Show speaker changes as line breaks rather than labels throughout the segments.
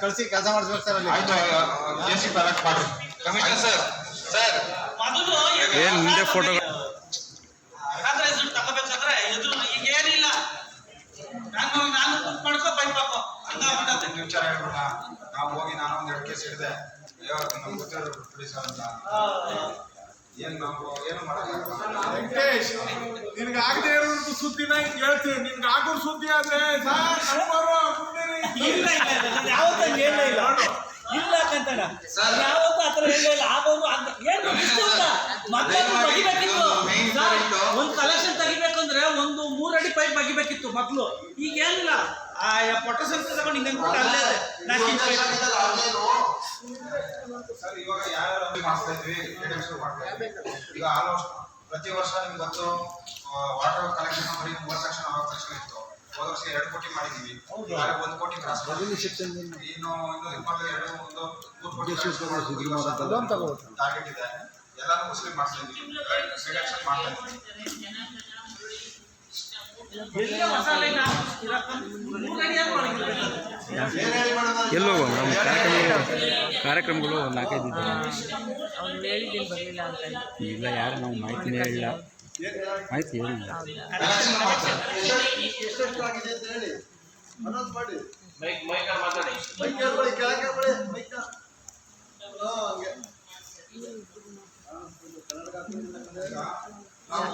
ಕಳಿಸಿ ಕೆಲಸ ಮಾಡಿಸ್ಬೇಕು ಸರ್
ಕಮಿಷನರ್ ಸರ್ ಸರ್
ಮೊದಲು
ಏನ್
ಫೋಟೋ ತಗೋಬೇಕಂದ್ರೆ ಈಗ ಏನಿಲ್ಲ. ನಾನು ನಾನು ಮಾಡ್ಕೊ
ಒಂದು ವಿಚಾರ ಹೇಳ್ಬಿಡ ನಾವು ಹೋಗಿ ನಾನು ಒಂದ್ ಎರಡು ಕೇಸ್ ಹಿಡಿದೆ. ಅಯ್ಯೋ ನಮ್ಗೆ ಗೊತ್ತಿರೋದು ಪೊಲೀಸ್ ಅಂತ. ಏನ್ ಏನು
ವೆಂಕಟೇಶ್ ನಿನ್ಗೆ ಆಗದೆ ಇರೋದು ಸುದ್ದಿನ ಹಿಂಗ್ ಹೇಳ್ತೀನಿ. ನಿನ್ಗೆ ಆಗೋ ಸುದ್ದಿ ಆದ್ರೆ ಮುಂದೆನೆ
ಇಲ್ಲ ಇಲ್ಲ ಇಲ್ಲ ನಾನು ಯಾವತ್ತೂ ಹಂಗ್ ಇಲ್ಲ ಯಾವತ್ತೂ ಆಗೋರು ಇಲ್ಲ ಮಕ್ಕಳು ಬಗಿಬೇಕಿತ್ತು ಒಂದು ಕಲೆಕ್ಷನ್ ತೆಗಿಬೇಕಂದ್ರೆ ಒಂದು ಮೂರಡಿ ಅಡಿ ಪೈಪ್ ಬಗಿಬೇಕಿತ್ತು ಮಕ್ಕಳು ಈಗ ಏನಿಲ್ಲ? ಆ ಪೊಟೇಷನ್ ತಗೊಂಡು ಹಿಂಗೆ ಕೂಡ ಅಲ್ಲೇ.
ಸರ್ ಇವಾಗ ಯಾರು ಮಾಡ್ತಾ ಇದ್ವಿ KDM ಶುರು ಮಾಡ್ತಾ ಇದ್ವಿ ಈಗ ಆಲ್ಮೋಸ್ಟ್ ಪ್ರತಿ ವರ್ಷ ನಿಮ್ಗೆ ಗೊತ್ತು ವಾಟರ್ ಕಲೆಕ್ಷನ್ ಬರೀ ಮೂವತ್ತು ಲಕ್ಷ ನಲವತ್ತು ಲಕ್ಷ ಇತ್ತು. ಹೋದ ವರ್ಷ ಎರಡು ಕೋಟಿ ಮಾಡಿದೀವಿ. ಒಂದು ಕೋಟಿ ಕ್ರಾಸ್ ಇನ್ನು ಇನ್ನು ಇಪ್ಪತ್ತು ಎರಡು ಒಂದು ಮೂರು ಕೋಟಿ ಟಾರ್ಗೆಟ್ ಇದೆ. ಎಲ್ಲಾನು ಮುಸ್ಲಿಂ ಮಾಡ್ತಾ ಇದ್ವಿ ಮಾಡ್ತಾ ಇದ್ವಿ
ಎಲ್ಲಿ
ನಮ್ಮ ಕಾರ್ಯಕ್ರಮಗಳು ಕಾರ್ಯಕ್ರಮಗಳು ಒಂದು ನಾಲ್ಕೈದು
ಅಂತ.
ಇಲ್ಲ, ಯಾರು ನಾವು ಮಾಹಿತಿನೇ ಹೇಳಿಲ್ಲ ಮಾಹಿತಿ ಹೇಳಿಲ್ಲ.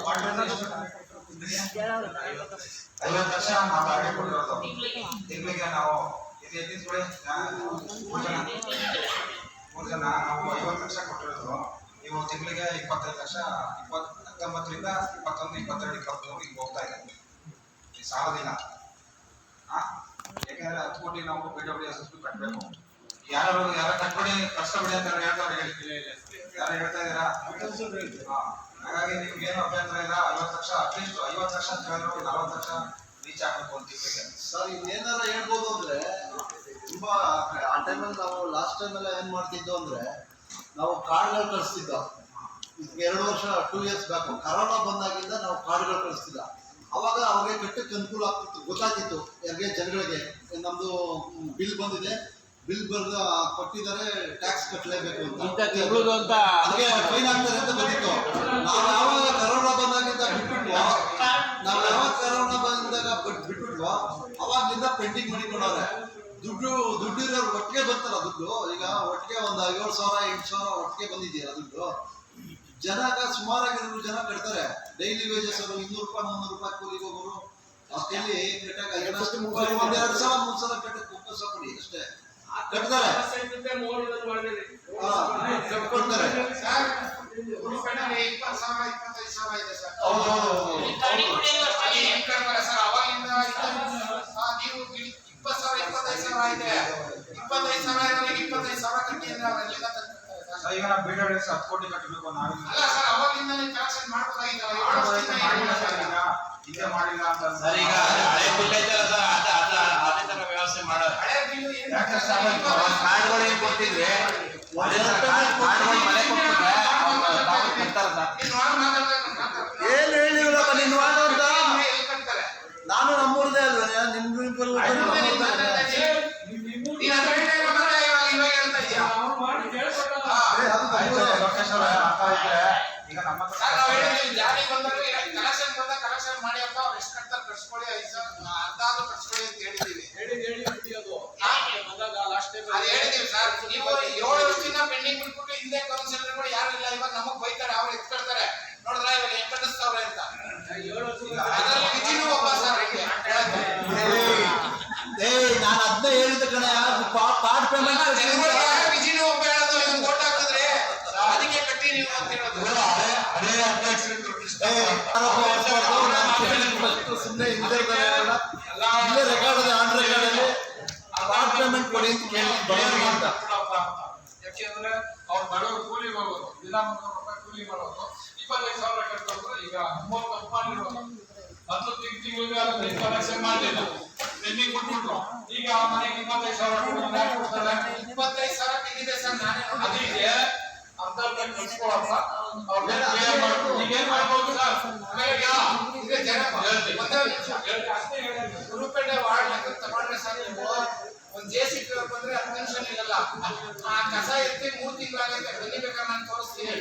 ವಾಟರ್ ಐವತ್ತು ಲಕ್ಷ ನಾವು ಕೊಟ್ಟಿರೋದು ತಿಂಗಳಿಗೆ ನಾವು ಇದು ಕೂಡ ಮೂರು ಜನ ಮೂರು ಜನ ನಾವು ಐವತ್ತು ಲಕ್ಷ ಕೊಟ್ಟಿರೋದು ನೀವು ತಿಂಗಳಿಗೆ ಇಪ್ಪತ್ತೈದು ಲಕ್ಷ ಇಪ್ಪತ್ತು ಹತ್ತೊಂಬತ್ತರಿಂದ ಇಪ್ಪತ್ತೊಂದು ಇಪ್ಪತ್ತೆರಡು ಇಪ್ಪತ್ಮೂರು ಈಗ ಹೋಗ್ತಾ ಇದೆ ಈ ಸಾಲದಿಲ್ಲ ಆ? ಯಾಕಂದ್ರೆ ಹತ್ತು ಕೋಟಿ ನಾವು B W S S B ಕಟ್ಟಬೇಕು ಯಾರು ಯಾರ ಕಟ್ಬಿಡಿ ಕಷ್ಟಪಡಿ ಅಂತ ಹೇಳ್ತಾರೆ ಹೇಳಿ ಯಾರು ಹೇಳ್ತಾ ಇದ್ದೀರಾ. ಹಾಗಾಗಿ ನಿಮ್ಗೆ ಏನು ಅಭ್ಯಂತರ ಇಲ್ಲ? ಐವತ್ತು ಲಕ್ಷ ಅಟ್ಲೀಸ್ಟ್ ಐವತ್ತು ಲಕ್ಷ ಅಂತ ಹೇಳಿದ್ರು ನಲವತ್ತು ಲಕ್ಷ ರೀಚ್ ಆಗ್ಬೇಕು ತಿಂಗಳಿಗೆ
ಸರ್ ಇನ್ನೇನಾರ ಹೇಳ್ಬೋದು ಅಂದ್ರೆ, ತುಂಬಾ ಆ ಟೈಮಲ್ಲಿ ನಾವು ಲಾಸ್ಟ್ ಟೈಮ್ ಎಲ್ಲ ಏನ್ ಮಾಡ್ತಿದ್ದೋ ಅಂದ್ರೆ, ನಾವು ಕಾರ್ಡ್ಗಳು ಕಳಿಸ್ತಿದ್ದೋ. ಎರಡು ವರ್ಷ ಟೂ ಇಯರ್ಸ್ ಬ್ಯಾಕ್ ಕರೋನಾ ಬಂದಾಗಿಂದ ನಾವು ಕಾರ್ಡ್ಗಳು ಕಳಿಸ್ತಿದ್ದ. ಅವಾಗ ಅವ್ರಿಗೆ ಕಟ್ಟಕ್ಕೆ ಅನುಕೂಲ ಆಗ್ತಿತ್ತು, ಗೊತ್ತಾಗ್ತಿತ್ತು. ಯಾರಿಗೆ? ಜನಗಳಿಗೆ. ನಮ್ದು ಬಿಲ್ ಬಂದಿದೆ. ಬಿಲ್ ಬರ್ದ ಕೊಟ್ಟಿದ್ದಾರೆ ಟ್ಯಾಕ್ಸ್ ಕಟ್ಟಲೇಬೇಕು ಅಂತ.
ಅಂತ
ಅದಕ್ಕೆ ಫೈನ್ ಆಗ್ತಾರೆ ಅಂತ ಬಂದಿತ್ತು. ನಾವು ಯಾವಾಗ ಕರೋನಾ ಬಂದಾಗಿಂದ ಬಿಟ್ಬಿಟ್ವೋ ನಾವು ಯಾವಾಗ ಕರೋನಾ ಬಂದಾಗ ಬಿಟ್- ಬಿಟ್ಬಿಟ್ವೋ ಅವಾಗ್ಲಿಂದ ಪೆಂಡಿಂಗ್ ಮಾಡಿಕೊಂಡವ್ರೆ ದುಡ್ಡು ದುಡ್ಡು ಇರೋರು ಒಟ್ಟಿಗೆ ಬರ್ತಾರ ದುಡ್ಡು. ಈಗ ಒಟ್ಟಿಗೆ ಒಂದು ಏಳು ಸಾವಿರ ಎಂಟು ಸಾವಿರ ಒಟ್ಟಿಗೆ ಬಂದಿದೆಯಲ್ಲ ದುಡ್ಡು. ಜನಗ ಸುಮಾರಾಗಿರೋರು ಜನ ಕಟ್ತಾರೆ. ಡೈಲಿ ವೇಜಸ್ ಅವರು ಇನ್ನೂರು ರೂಪಾಯಿ ಮುನ್ನೂರು ರೂಪಾಯಿ ಕೂಲಿಗೆ ಹೋಗೋರು. ಅಷ್ಟೇ ಕಟ್ಟಕ್ಕೆ ಒಂದೆರಡು ಸಾವಿರ ಮೂರು ಸಲ ಕಟ್ಟಕ್ಕೆ ಒಪ್ಪಸ ಕೊಡಿ ಅಷ್ಟೇ. ಕಟ್ತಾರೆ. ಕಟ್ಕೊಡ್ತಾರೆ.
ಇಪ್ಪತ್ತು ಸಾವಿರ ಇಪ್ಪತ್ತೈದು ಸಾವಿರ ಇದೆ ಸರ್. ಕಟ್ತಾರೆ ಸರ್? ಅವಾಗಿಂದ ನೀವು ಇಪ್ಪತ್ತು ಸಾವಿರ ಇಪ್ಪತ್ತೈದು ಸಾವಿರ ಇದೆ. ಇಪ್ಪತ್ತೈದು ಸಾವಿರ ಇರೋರಿಗೆ ಇಪ್ಪತ್ತೈದು ಸಾವಿರ ಕಟ್ಟಿ ಅಂದ್ರೆ ಅವರೆಲ್ಲ ಈಗ ನಾವು ಬಿ ಡಬ್ಲ್ಯೂ ಎಸ್ ಹತ್ತು ಕೋಟಿ ಕಟ್ಟಬೇಕು ನಾವಿಲ್ಲ ಅಲ್ಲ ಸರ್ ಅವಾಗಿಂದ ಕಲೆಕ್ಷನ್ ಮಾಡ್ಬೋದಾಗಿತ್ತಲ್ಲ ಈಗ ಮಾಡಿಲ್ಲ ಅಂತ
ಸರ್ ಈಗ ಹಳೆ ಬಿಲ್ ಐತಲ್ಲ ಸರ್ ಅದ ಅದ ಅದೇ ತರ ವ್ಯವಸ್ಥೆ ಮಾಡೋದು.
ಹಳೆ ಬಿಲ್ ಏನು
ಯಾಕೆ ಸರ್ ಕಾರ್ಡ್ಗಳು ಏನ್ ತರ ಕಾರ್ಡ್ಗಳು ಮನೆ ತಾವು ಕೊಡ್ತಾರೆ ಸರ್
ಮಾಡಿ
ಏನ್ ಹೇಳಿವ್ರಪ್ಪ ನಿನ್ ವಾದವ್ರ್ದ? ನಾನು ನಮ್ಮೂರ್ದೇ ಅಲ್ವೇನೆ
ನಿಮ್ ಇವಾಗ ಹೇಳ್ತಾ ಇದೀಯಾ ಈಗ ನಮ್ಮ ಹತ್ರ ಸರ್, ನಾವು ಹೇಳಿದ್ವಿ, ಜಾರಿ ಬಂದಾಗ ಕಲೆಕ್ಷನ್ ಬಂದಾಗ ಕಲೆಕ್ಷನ್ ಮಾಡಿ ಅಪ್ಪ ಅವ್ರು ಎಷ್ಟು ಕಟ್ತಾರೆ ಕಟ್ಸ್ಕೊಳ್ಳಿ ಐದು ಸಾವಿರ ಅರ್ಧ ಆದ್ರೂ ಕಟ್ಸ್ಕೊಳ್ಳಿ ಅಂತ ಹೇಳಿದೀವಿ ಹೇಳಿ ಅದು. ಹೇಳಿದೀವಿ ಸರ್ ನೀವು ಏಳು ವರ್ಷದಿಂದ ಪೆಂಡಿಂಗ್ ಬಿಟ್ಬಿಟ್ಟು ಹಿಂದೆ ಕೌನ್ಸಿಲರ್ಗಳು ಯಾರು ಇಲ್ಲ ಇವಾಗ ನಮಗ್ ಬೈತಾರೆ ಅವ್ರು ಎತ್ಕೊಳ್ತಾರೆ. ನೋಡಿದ್ರ ಇವಾಗ ಹೆಂಗ್ ಕಟ್ಟಿಸ್ತಾವ್ರೆ ಅಂತ. ಅದ್ರಲ್ಲಿ ವಿಜಿನೂ ಒಬ್ಬ ಸರ್.
ಏಯ್ ನಾನು ಅದನ್ನ ಹೇಳಿದ ಕಣ ಕಾರ್ಡ್ ಪೇಮೆಂಟ್
ಯಾರು ಒಬ್ಬ ಹೇಳೋದು ಇದನ್ನ ಓಟ್ ಹಾಕಿದ್ರೆ ನೀವು ಅಂತ ಹೇಳೋದು
ಸುಮ್ಮನೆ ಹಿಂದೆ ಇಲ್ಲೇ ರೆಕಾರ್ಡ್ ಇದೆ ಆನ್ ರೆಕಾರ್ಡ್ ಅಲ್ಲಿ ಕೊಡಿ ಅಂತ ಕೇಳಿ
ಯಾಕೆಂದ್ರೆ ಅವ್ರು ಬಡವರು ಕೂಲಿ ಮಾಡೋದು ದಿನ ಮುನ್ನೂರು ರೂಪಾಯಿ ಕೂಲಿ ಮಾಡೋದು ಇಪ್ಪತ್ತೈದು ಸಾವಿರ ಕಟ್ಟೋದು ಈಗ ಮೂವತ್ತು ಮಾಡಿರೋದು ಹತ್ತು ತಿಂಗ್ ತಿಂಗಳಿಗೆ ಇಪ್ಪತ್ತು ಲಕ್ಷ ಮಾಡಲಿಲ್ಲ ಪೆಂಡಿಂಗ್ ಕೊಟ್ಬಿಟ್ರು ಈಗ ಆ ಮನೆಗೆ ಇಪ್ಪತ್ತೈದು ಸಾವಿರ ಕೊಡ್ತಾರೆ.
ಇಪ್ಪತ್ತೈದು ಸಾವಿರ ತಿಂದಿದೆ ಸರ್, ನಾನೇ.
ಅದಕ್ಕೆ
ಜನ ಗುರುಪೇಟೆ ವಾರ್ಡ್ ತಗೊಂಡ್ರೆ ಸರ್ ನೀವು
ಒಂದ್ ಜೆ ಸಿ ಪಿ ಬಂದ್ರೆ ಹತ್ತು ನಿಲ್ಲಲ್ಲ ಆ ಕಸ ಎತ್ತಿ ಮೂರ್ ತಿಂಗಳಾಗತ್ತೆ ಬೆಳಿಬೇಕಾದ್ರೆ ಬೇಕಾದ್ರೆ ನಾನು ತೋರಿಸ್ತೀನಿ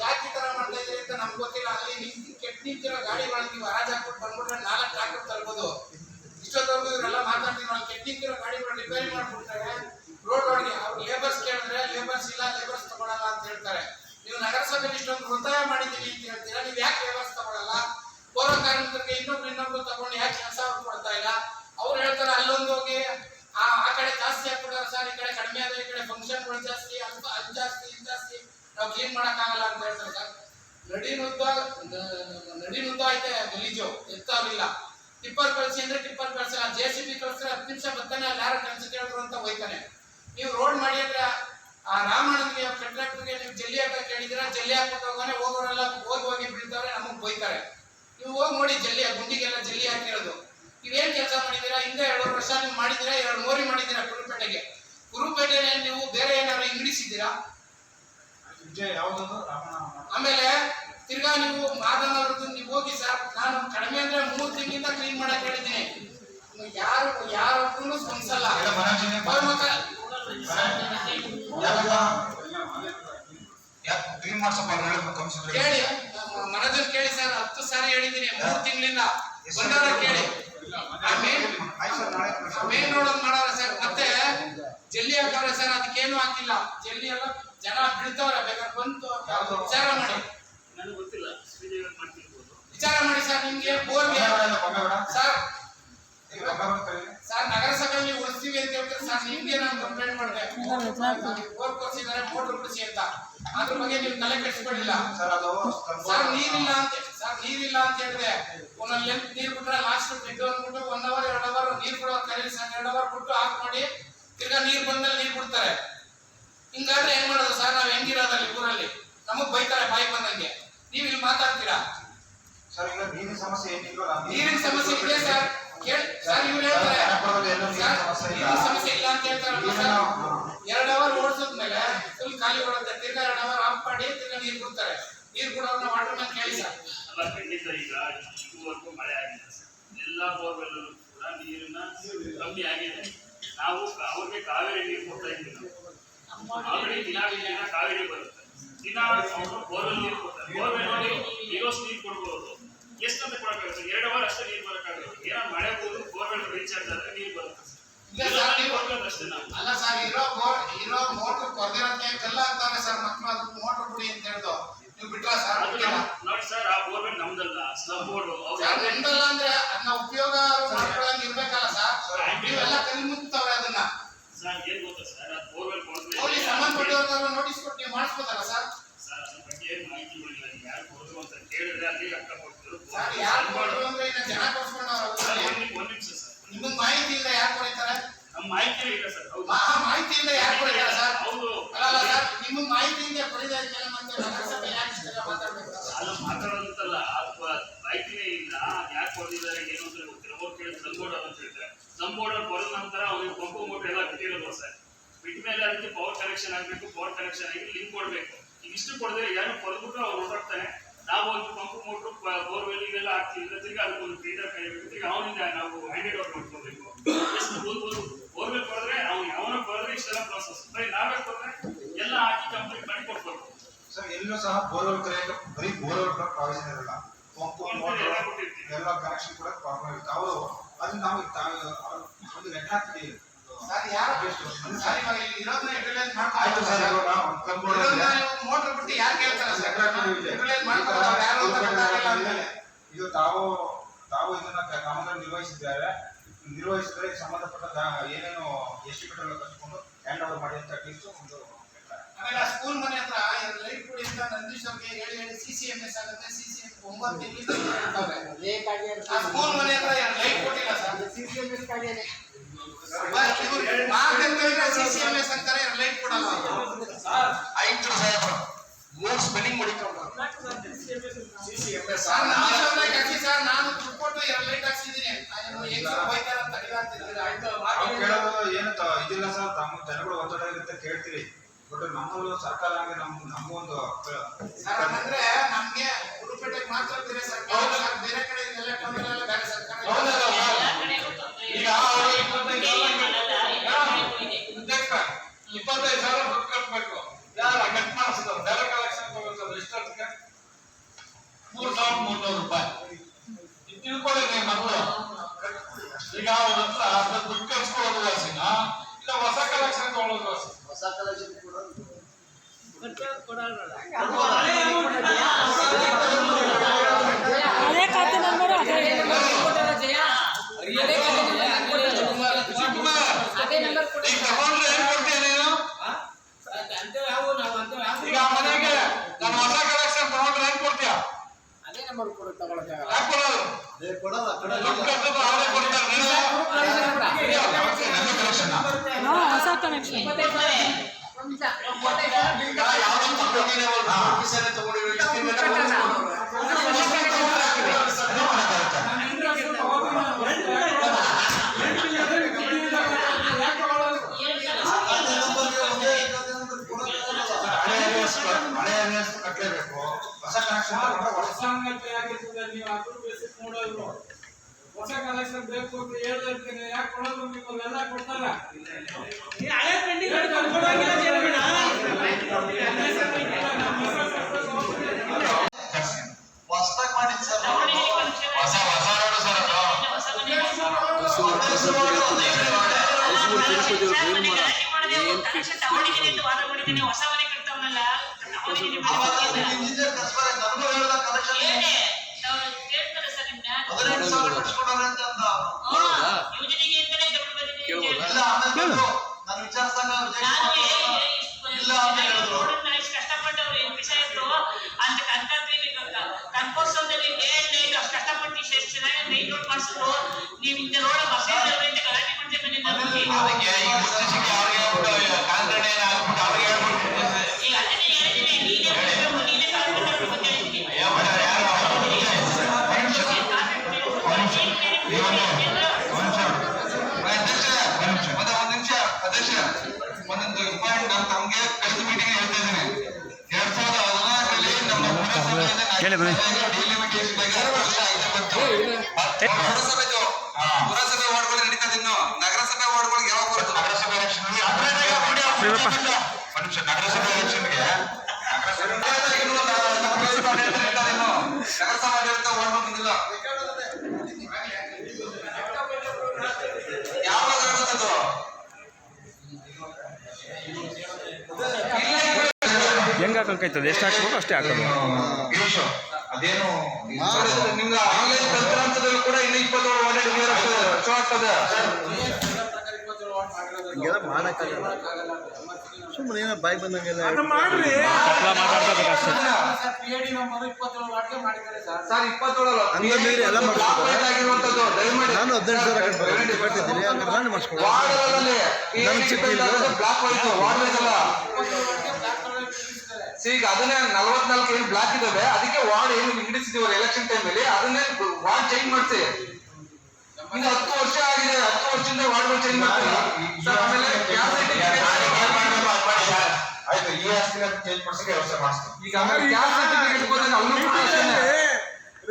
ಯಾಕೆ ಈ ತರ ಮಾಡ್ತಾ ಇದ್ರಿ ಅಂತ ನಮ್ಗೆ ಗೊತ್ತಿಲ್ಲ ಅಲ್ಲಿ ನಿಂತು ಕೆಟ್ಟ ನಿಂತಿರೋ ಗಾಡಿಗಳನ್ನ ನೀವು ಹರಾಜ್ ಹಾಕ್ಬಿಟ್ಟು ಬಂದ್ಬಿಟ್ರೆ ನಾಲ್ಕು ಟ್ರಾಕ್ಟರ್ ತರ್ಬೋದು ಇಷ್ಟೊತ್ತವರೆಗೂ ಇವರೆಲ್ಲ ಮಾತಾಡ್ತೀವಿ ನಾವು ಕೆಟ್ಟ ನಿಂತಿರೋ ಗಾಡಿಗಳು ರಿಪೇರಿ ಮಾಡ್ಬಿಡ್ತಾರೆ ರೋಡ್ ರೋಡ್ಗೆ ಅವ್ರು ಲೇಬರ್ಸ್ ಕೇಳಿದ್ರೆ ಲೇಬರ್ಸ್ ಇಲ್ಲ ಲೇಬರ್ಸ್ ತಗೊಳಲ್ಲ ಅಂತ ಹೇಳ್ತಾರೆ. ನೀವು ನಗರಸಭೆ ಇಷ್ಟೊಂದು ಉಳಿತಾಯ ಮಾಡಿದ್ದೀವಿ ಅಂತ ಹೇಳ್ತೀರಾ? ನೀವು ಯಾಕೆ ಲೇಬರ್ಸ್ ತಗೊಳಲ್ಲ? ಪೌರ ಕಾರ್ಮಿಕರಿಗೆ ಇನ್ನೊಬ್ರು ಇನ್ನೊಬ್ರು ತಗೊಂಡು ಯಾಕೆ ಕೆಲಸ ಕೊಡ್ತಾ ಇಲ್ಲ? ಅವ್ರು ಹೇಳ್ತಾರೆ, ಅಲ್ಲೊಂದು ಹೋಗಿ, ಆ ಆ ಕಡೆ ಜಾಸ್ತಿ ಹಾಕ್ಬಿಟ್ಟಾರೆ ಸರ್, ಈ ಕಡೆ ಕಡಿಮೆ ಆದ್ರೆ ಈ ಕಡೆ ಫಂಕ್ಷನ್ಗಳು ಜಾಸ್ತಿ, ಅಲ್ಪ, ಅದು ಜಾಸ್ತಿ, ಇದು ಜಾಸ್ತಿ, ನಾವು ಕ್ಲೀನ್ ಮಾಡೋಕ್ಕಾಗಲ್ಲ ಅಂತ ಹೇಳ್ತಾರೆ ಸರ್. ನಡಿ ನುಂದು ಐತೆ, ಗಲೀಜು ಎತ್ತಾವಿಲ್ಲ ಟಿಪ್ಪರ್ ಕಳಿಸಿ ಅಂದ್ರೆ ಟಿಪ್ಪರ್ ಕಳ್ಸಲ್ಲ ಜೆ ಸಿ ಬಿ ಕಳಿಸಿದ್ರೆ ಹತ್ತು ನಿಮಿಷ ಬರ್ತಾನೆ ಅಲ್ಲಿ ಯಾರು ಕೆಲಸ ಕೇಳಿದ್ರು ಅಂತ ಹೋಯ್ತಾನೆ. ನೀವು ರೋಡ್ ಮಾಡಿ ಅಂದ್ರೆ ಆ ರಾಮಣ್ಣನಿಗೆ ಕಂಟ್ರಾಕ್ಟರ್ಗೆ ನೀವು ಜಲ್ಲಿ ಹಾಕ ಕೇಳಿದ್ರೆ ಜಲ್ಲಿ ಹಾಕ್ಬಿಟ್ಟು ಹೋಗೋನೆ ಹೋಗೋರೆಲ್ಲ ಹೋಗಿ ಹೋಗಿ ಬೀಳ್ತಾರೆ ನಮಗೆ ಬೈತಾರೆ. ನೀವು ಹೋಗಿ ನೋಡಿ ಜಲ್ಲಿ ಗುಂಡಿಗೆಲ್ಲ ಜಲ್ಲಿ ಹಾಕಿರೋದು. ನೀವೇನು ಕೆಲಸ ಮಾಡಿದೀರಾ ಹಿಂದೆ ಎರಡು ವರ್ಷ ನೀವು ಮಾಡಿದ್ದೀರಾ? ಎರಡು ಮೋರಿ ಮಾಡಿದ್ದೀರಾ ಕುರುಪೇಟೆಗೆ? ಕುರುಪೇಟೆಗೆ ನೀವು ಬೇರೆ ಏನಾದ್ರು ಇಂಗ್ಲಿಸಿದ್ದೀರಾ ಆಮೇಲೆ ತಿರ್ಗಾ ನೀವು ಮಾದನವ್ರದ್ದು ನೀವು ಹೋಗಿ ಸರ್ ನಾನು ಕಡಿಮೆ ಅಂದ್ರೆ ಮೂರು ತಿಂಗಳಿಂದ ಕ್ಲೀನ್ ಮಾಡಕ್ ಹೇಳಿದ್ದೀನಿ. ಯಾರು ಯಾರೊಬ್ಬರು ಸ್ಪಂದಿಸಲ್ಲ.
ಕ್ಲೀನ್ ಮಾಡ್ಸಪ್ಪ ಕಮಿಷನ್
ಕೇಳಿ. ಮನದಲ್ಲಿ ಕೇಳಿ ಸರ್ ಹತ್ತು ಸಾರಿ ಹೇಳಿದ್ದೀನಿ ಮೂರು ತಿಂಗಳಿಂದ. ಬಂದವರ ಕೇಳಿ. ಮೇನ್ ರೋಡ್ ಮಾಡವ್ರೆ ಸರ್ ಮತ್ತೆ ಜಲ್ಲಿ ಹಾಕವ್ರೆ ಸರ್ ಅದಕ್ಕೇನು ಹಾಕಿಲ್ಲ. ಜಲ್ಲಿ ಎಲ್ಲ ಜನ ಬೀಳ್ತವ್ರೆ ಬೇಕಾದ್ರೆ ಬಂತು
ಯಾವ್ದು?
ವಿಚಾರ ಮಾಡಿ.
ನನಗೆ ಗೊತ್ತಿಲ್ಲ
ವಿಚಾರ ಮಾಡಿ ಸರ್ ನಿಮ್ಗೆ ಬೋರ್ಗೆ? ಸರ್. ಸರ್ ನಗರಸಭೆಯಲ್ಲಿ ಉಳಿಸ್ತೀವಿ ಅಂತ ಹೇಳ್ತಾರೆ. ಸರ್ ನಿಮ್ಗೆ ನಾನು ಕಂಪ್ಲೇಂಟ್ ಮಾಡಿದೆ ಓರ್ ಕೊಡ್ಸಿದ್ದಾರೆ ಮೋಟರ್ ಬಿಡಿಸಿ ಅಂತ. ಅದ್ರ ಬಗ್ಗೆ ನೀವು ತಲೆ ಕೆಡಿಸ್ಕೊಂಡಿಲ್ಲ
ಸರ್
ನೀರಿಲ್ಲ ಅಂತ ಸರ್ ನೀರಿಲ್ಲ ಅಂತ ಹೇಳಿದೆ ಒಂದೊಂದು ಲೆಂತ್ ನೀರು ಬಿಟ್ರೆ ಲಾಸ್ಟ್ ಬಿಟ್ಟು ಅಂದ್ಬಿಟ್ಟು ಒನ್ ಅವರ್ ಎರಡು ಅವರ್ ನೀರು ಬಿಡೋ ಕರೀರಿ ಸರ್ ಎರಡು ಅವರ್ ಬಿಟ್ಟು ಆಫ್ ಮಾಡಿ ತಿರ್ಗಾ ನೀರು ಬಂದಲ್ಲಿ ನೀರು ಬಿಡ್ತಾರೆ. ಹಿಂಗಾದ್ರೆ ಏನ್ ಮಾಡೋದು ಸರ್ ನಾವ್ ಹೆಂಗಿರೋದಲ್ಲಿ ಊರಲ್ಲಿ? ನಮಗ್ ಬೈತಾರೆ ಬಾಯಿ ಬಂದಂಗೆ. ನೀವ್ ಇಲ್ಲಿ ಮಾತಾಡ್ತೀರಾ?
ಸರ್ ಈಗ ನೀರಿನ ಸಮಸ್ಯೆ ಏನಿಲ್ವಲ್ಲ
ನೀರಿನ ಸಮಸ್ಯೆ ಇದೆ ಸರ್.
ಸಮಸ್ಯೆ ಇಲ್ಲ.
ಅಂತ ಎರಡು ಅವರ್ ಓಡಿಸಿದ್ಮೇಲೆ ಫುಲ್ ಖಾಲಿ ಓಡುತ್ತೆ ತಿರ್ಗಾ ಎರಡು ಅವರ್ ಆಫ್ ಮಾಡಿ ತಿರ್ಗಾ ನೀರು ಬಿಡ್ತಾರೆ ನೀರು ಬಿಡೋರ್ನ ವಾಟರ್ ಮ್ಯಾನ್ ಕೇಳಿ ಸರ್.
ಅಲ್ಲ ಖಂಡಿತ ಈಗ ಇದುವರೆಗೂ ಮಳೆ ಆಗಿದೆ ಸರ್. ಎಲ್ಲ ಬೋರ್ವೆಲ್ ಕೂಡ ನೀರನ್ನ ಕಮ್ಮಿ ಆಗಿದೆ. ನಾವು ಅವ್ರಿಗೆ ಕಾವೇರಿ ನೀರು ಕೊಡ್ತಾ ಇದ್ದೀವಿ ನಾವು. ಆಲ್ರೆಡಿ ದಿನ ದಿನ ಕಾವೇರಿ ಬರುತ್ತೆ. ದಿನ ಅವರು ಬೋರ್ವೆಲ್ ನೀರು ಕೊಡ್ತಾರೆ. ಬೋರ್ವೆಲ್ ಇರೋಷ್ಟು ನೀರು ಕೊಡ್ಬೋದು. ಎಷ್ಟಂತ ಸರ್ ಎರಡು ಅವರ್ ಅಷ್ಟೇ ನೀರು ಬರೋಕ್ಕಾಗುತ್ತೆ ಏನೋ ಮಳೆ ಹೋದ್ರು ಬೋರ್ವೆಲ್ ರೀಚಾರ್ಜ್ ಆದ್ರೆ ನೀರು ಬರುತ್ತೆ.
ಇಲ್ಲ ಅಲ್ಲ ಸರ್ ಇರೋ ಬೋರ್ ಇರೋ ಮೋಟರ್ ಅಂತ ಕಲ್ಲ ಹಾಕ್ತಾರೆ ಸರ್ ಮಕ್ಕಳು ಅದು ಮೋಟರ್ ಬಿಡಿ ಅಂತ ಹೇಳ್ದು. ನೀವು ಬಿಟ್ರ ಸರ್
ನೋಡಿ ಸರ್ ಆ ಬೋರ್ವೆಲ್ ನಮ್ದಲ್ಲ ಸ್ಲಬ್ ಬೋರ್ಡ್.
ನಿಮ್ದಲ್ಲ ಅಂದ್ರೆ ಅದನ್ನ ಉಪಯೋಗ ಮಾಡ್ಕೊಳಂಗ್ ಇರ್ಬೇಕಲ್ಲ ಸರ್? ನೀವೆಲ್ಲ ಕಲ್ ಮುಗ್ತವ್ರೆ ಅದನ್ನ.
ಸರ್ ಏನ್ ಗೊತ್ತಾ ಸರ್ ಅದು ಬೋರ್ವೆಲ್ ಕೊಡ್ತೀವಿ
ಸಂಬಂಧಪಟ್ಟವ್ರನ್ನ ನೋಟಿಸ್ ಕೊಟ್ಟು ನೀವು ಮಾಡಿಸ್ಬೋದಲ್ಲ ಸರ್?
ಸರ್ ಅದ್ರ ಬಗ್ಗೆ ಮಾಹಿತಿ ಮಾಹಿತಿಗಳಿಲ್ಲ ಯಾರು ಕೊಡೋದು ಅಂತ ಕೇಳಿದ್ರೆ ಅಲ್ಲಿ ಅಕ್ಕ
ಸರ್ ಯಾರು ಕೊಡ್ರು ಅಂದ್ರೆ ಇನ್ನ ಜನ
ಒಂದ್ ನಿಮಿಷ ಸರ್.
ನಿಮಗ್ ಮಾಹಿತಿ ಇಲ್ಲ ಯಾರು ಕೊಡಿತಾರೆ
ನಮ್ಮ ಮಾಹಿತಿ ಇಲ್ಲ ಸರ್ ಹೌದು.
ಆ ಮಾಹಿತಿ ಇಲ್ಲ ಯಾರು ಕೊಡಿತಾರೆ ಸರ್?
ಹೌದು.
ಅಲ್ಲ ಸರ್ ನಿಮಗ್ ಮಾಹಿತಿ ಇದೆ ಕೊಡಿದ ಮತ್ತೆ ನಗರಸಭೆ ಯಾಕೆ ಇಷ್ಟೆಲ್ಲ ಮಾತಾಡ್ಬೇಕು
ಅಲ್ಲ ಮಾತಾಡೋದಂತಲ್ಲ ಅಥವಾ ಮಾಹಿತಿನೇ ಇಲ್ಲ. ಯಾಕೆ ಕೊಡ್ತಿದ್ದಾರೆ ಏನು ಅಂತ ಗೊತ್ತಿಲ್ಲ. ಕೇಳಿ ಸಂಬೋರ್ಡ್ ಅಂತ ಹೇಳ್ತಾರೆ ಸಂಬೋರ್ಡ್ ಬರೋದ ನಂತರ ಅವ್ರಿಗೆ ಪಂಪು ಮೋಟರ್ ಎಲ್ಲ ಬಿಟ್ಟಿರೋದು ಸರ್. ಬಿಟ್ಟ ಮೇಲೆ ಅದಕ್ಕೆ ಪವರ್ ಕನೆಕ್ಷನ್ ಆಗಬೇಕು ಪವರ್ ಕನೆಕ್ಷನ್ ಆಗಿ ಲಿಂಕ್ ಕೊಡಬೇಕು. ಇದಿಷ್ಟು ಕೊಡದ್ರೆ ಯಾರು ಕೊಡ್ಬಿಟ್ಟು ಅವ್ರು ಹೊರಟಾಗ್ತಾನೆ ನಾವು ಒಂದು ಪಂಪ್ ಮೋಟ್ರು ಬೋರ್ವೆಲ್ ಇವೆಲ್ಲ ಹಾಕ್ತೀವಿ ಇಲ್ಲ ತಿರ್ಗಿ ಅದಕ್ಕೊಂದು ಫೀಡರ್ ಕೈಬೇಕು ತಿರ್ಗಿ ಅವನಿಂದ ನಾವು ಹ್ಯಾಂಡ್ ಓವರ್ ಮಾಡ್ಕೋಬೇಕು. ಎಷ್ಟು ಒಂದು ಬೋರ್ವೆಲ್ ಕೊಡಿದ್ರೆ ಅವ್ನು ಯಾವನ ಕೊಡಿದ್ರೆ ಇಷ್ಟೆಲ್ಲ ಪ್ರಾಸೆಸ್ ಬರೀ ನಾವೇ ಕೊಟ್ರೆ ಎಲ್ಲ ಹಾಕಿ ಕಂಪ್ಲೀಟ್ ಮಾಡಿ ಕೊಟ್ಬೇಕು
ಸರ್ ಎಲ್ಲೂ ಸಹ ಬೋರ್ವೆಲ್ ಕರೆಯಕ್ಕೆ ಬರೀ ಬೋರ್ವೆಲ್ ಕೂಡ ಪ್ರಾವಿಷನ್ ಇರಲ್ಲ. ಪಂಪು ಮೋಟರ್ ಎಲ್ಲ ಕನೆಕ್ಷನ್ ಕೂಡ ಪ್ರಾಬ್ಲಮ್ ಇರುತ್ತೆ. ಅವರು ಅದನ್ನ ನಾವು ಒಂದು ಲೆಕ್ಕ ಹಾಕ್ತೀವಿ
ಸರ್ ಯಾರು ಸರ್ ಇವಾಗ ಇರೋದನ್ನ ಯುಟಿಲೈಸ್
ಸರ್
ಮಾಡ್ಕೊಂಡು
ಇವಾಗ ಒಂದು ಕ್ಲಬ್ ಬೋರ್ಡ್ ಇದೆ.
ಮೋಟರ್ ಬಿಟ್ಟು ಯಾರು ಕೇಳ್ತಾರೆ ಸರ್
ಸೆಕ್ರೆಟರಿ ಇದೆ. ತಾವು ತಾವು ಇದನ್ನ ಕಾಮಗಾರಿ ನಿರ್ವಹಿಸಿದ್ದಾರೆ ನಿರ್ವಹಿಸಿದ್ರೆ ಸಂಬಂಧಪಟ್ಟ ಏನೇನು ಎಷ್ಟು ಎಲ್ಲ ಕಟ್ಕೊಂಡು ಹ್ಯಾಂಡ್ ಓವರ್ ಮಾಡಿ ಅಂತ ಅಟ್ಲೀಸ್ಟ್ ಒಂದು.
ಆಮೇಲೆ ಆ ಸ್ಕೂಲ್ ಮನೆ ಹತ್ರ ಲೈಟ್ ಕೂಡ ಅಂತ ನಂದೀಶ್ ಅವ್ರಿಗೆ ಹೇಳಿ ಹೇಳಿ ಸಿ ಸಿ ಎಂ ಎಸ್ ಆಗುತ್ತೆ ಸಿ ಸಿ ಎಂ ಒಂಬತ್ತು ತಿಂಗಳು ಆ ಸ್ಕೂಲ್ ಮನೆ ಹತ್ರ ಲೈಟ್ ಕೊಟ್ಟಿಲ್ಲ sir C C M S C C M S ಅಂತಾರೆ ಲೈಟ್ ಕೊಡಲ್ಲ
ಮೂರು ಸ್ಪೆಲ್ಲಿಂಗ್ ಮಾಡಿಕೊಂಡು
ನಾನು ದುಡ್ಡು ಕೊಟ್ಟು ಎರಡು ಲೈಟ್ ಹಾಕ್ಸಿದ್ದೀನಿ
ಏನು ಇದಿಲ್ಲ ಸರ್ ತಮ್ಮ ಜನಗಳು ಒತ್ತಡ ಇರುತ್ತೆ ಕೇಳ್ತೀರಿ ಬಟ್ ನಮ್ಮಲ್ಲೂ ಸರ್ಕಾರ ಹಂಗೆ ನಮ್ಮ ನಮ್ಮ ಒಂದು
ಸರ್ ಅಂದ್ರೆ ನಮ್ಗೆ ಉಡುಪೇಟೆಗೆ ಮಾತ್ರ ಬೇರೆ ಸರ್ಕಾರ ಸರ್ ಬೇರೆ ಕಡೆ.
ತಕ್ಷಣ ಇಪ್ಪತ್ತೈದು ಸಾವಿರ ದುಡ್ಡು ಯಾರ ಕಟ್ ಮಾಡಿಸಿದ್ರು ಬೇರೆ ಮೂರ್ ಸಾವಿರದ ಮುನ್ನೂರು ರೂಪಾಯಿ. ಇದು ತಿಳ್ಕೊಳ್ಳಿ ಮೊದಲು ಈಗ ಅವ್ರ ಹತ್ರ ಅದ್ರ ದುಡ್ಡು ಕಟ್ಸ್ಕೊಳ್ಳೋದು ವಾಸಿನ? ಇಲ್ಲ ಹೊಸ ಕಲೆಕ್ಷನ್ ತಗೊಳ್ಳೋದು ವಾಸಿ
ಹೊಸ ಕಲೆಕ್ಷನ್
ಕೊಡೋದು ಖಾತೆ ನಂಬರ್ ಅದೇ
ಈಗ ತಗೊಂಡ್ರೆ ಏನ್ ಕೊಡ್ತೀಯ ನೀನು ಈಗ ಆ ಮನೆಗೆ ನಾನು ಹೊಸ ಕಲೆಕ್ಷನ್ ತಗೊಂಡ್ರೆ ಏನ್ ಕೊಡ್ತೀಯ ಯಾಕೆ ಕೊಡೋದು
ಏ, ಕೊಡಲ್ಲ ಕೊಡಲ್ಲ
ದುಡ್ಡು ಕಟ್ಟೋದು ಅವರೇ ಕೊಡ್ತಾರೆ ನೀನು
ಹಾ ಹೊಸ ಕನೆಕ್ಷನ್
ಈಗ ಯಾವ್ದೋ ಕಂಪನಿನೇ ಒಂದು ಆಫೀಸಲ್ಲೇ ತಗೊಂಡಿರೋ ಇಷ್ಟು ದಿನ ಖಾತೆ ನಂಬರ್ಗೆ ಒಂದೇ ಖಾತೆ ನಂಬರ್ ಕೊಡಕ್ಕಾಗಲ್ಲ.
ಹಳೆ ಹಳೆ ಕಟ್ಟಲೇಬೇಕು ಹೊಸ ಕನೆಕ್ಷನ್
ಆಗಿರ್ತದೆ ನೀವು ಅದ್ರ ಬೇಸಿಸ್ ನೋಡೋದು ಹೊಸ ಕಲೆಕ್ಷನ್ ಬೇಕು ಅಂತ ಯಾಕೆ ಕೊಡೋದು ನಿಮ್ಮಲ್ಲೆಲ್ಲ ಕೊಡ್ತಾರ.
ಈ ಹಳೆ ಪೆಂಡಿಂಗ್ ಕೊಡೋಂಗಿಲ್ಲ ಜೀವನ
ಹೊಸ್ದಾಗ್ ಮಾಡಿದ್ ಸರ್ ನಾವು.
ಹೊಸ ಮನೆ ರೋಡು
ನೀವು ಇಂಥ ರೋಡ್ ಮಸೀದ್ ಅಂತ ಗಲಾಟೆ ಮಾಡ್ತಾ
ಹೇಳಿ ಬನ್ನಿ.
ಪುರಸಭೆ ವಾರ್ಡ್ಗಳು ನಡೀತದೆ ಇನ್ನು. ನಗರಸಭೆ ವಾರ್ಡ್ಗಳಿಗೆ ಯಾವಾಗ ಬರುತ್ತೆ? ನಗರಸಭೆ
ಹಾಕಂಕೈತದೆ ಎಷ್ಟು ಹಾಕ್ಬೇಕು ಅಷ್ಟೇ ಹಾಕೋದು
ಅದೇನು ನಿಮ್ಗೆ ಆನ್ಲೈನ್ ಕೂಡ ಇನ್ನು ಇಪ್ಪತ್ತೇಳು ಒಳ್ಳೆ ಡಿಲಿವರಿ ಆಗ್ತದೆ ಶೋ ಆಗ್ತದೆ.
ಹಿಂಗೆಲ್ಲ ಮಾಡಕ್ಕಾಗಲ್ಲ. ಸುಮ್ಮನೆ ಏನೋ ಬಾಯ್ ಬಂದಂಗೆಲ್ಲ
ಮಾಡ್ರಿ.
ಎಲ್ಲ ನಾನು ಹದಿನೆಂಟು ಸಾವಿರ ಕಟ್ಬೇಕು ಕಟ್ಟಿದ್ದೀನಿ ಹಂಗಾರೆ ನಾನು ಮಾಡಿಸ್ಕೊಂಡು
ವಾರ್ಡ್ಗಳಲ್ಲಿ
ನಮ್ಗೆ ಸಿಕ್ಕಿಲ್ಲ.
ಬ್ಲಾಕ್ ವೈಟ್ ವಾರ್ಡ್ ವೈಸ್ ಅಲ್ಲ See, ಈಗ ಅದನ್ನೇ ನಲವತ್ನಾಲ್ಕು ಏನು ಬ್ಲಾಕ್ ಇದಾವೆ? ಅದಕ್ಕೆ ವಾರ್ಡ್ ಏನು ವಿಂಗಡಿಸಿದೀವಲ್ಲ ಎಲೆಕ್ಷನ್ ಅಲ್ಲಿ? ಅದನ್ನೇ ವಾರ್ಡ್ ಚೇಂಜ್ ಮಾಡ್ತೀವಿ ಇನ್ನು ಹತ್ತು ವರ್ಷ ಆಗಿದೆ. ಹತ್ತು ವರ್ಷದಿಂದ ವಾರ್ಡ್ಗಳು ಚೇಂಜ್ ಮಾಡ್ತೀವಿ ಸರ್ ಆಮೇಲೆ ಆಯ್ತು ಈ ಚೇಂಜ್ ಮಾಡ್ಸಕ್ಕೆ ವ್ಯವಸ್ಥೆ ಮಾಡಿಸ್ತೀವಿ ಈಗ ಆಮೇಲೆ ಗ್ಯಾಸ್ ಸರ್ಟಿಫಿಕೇಟ್ ಬಂದಾಗ ಅಲ್ಲೂ ಕೂಡ ಅಷ್ಟೇನೆ.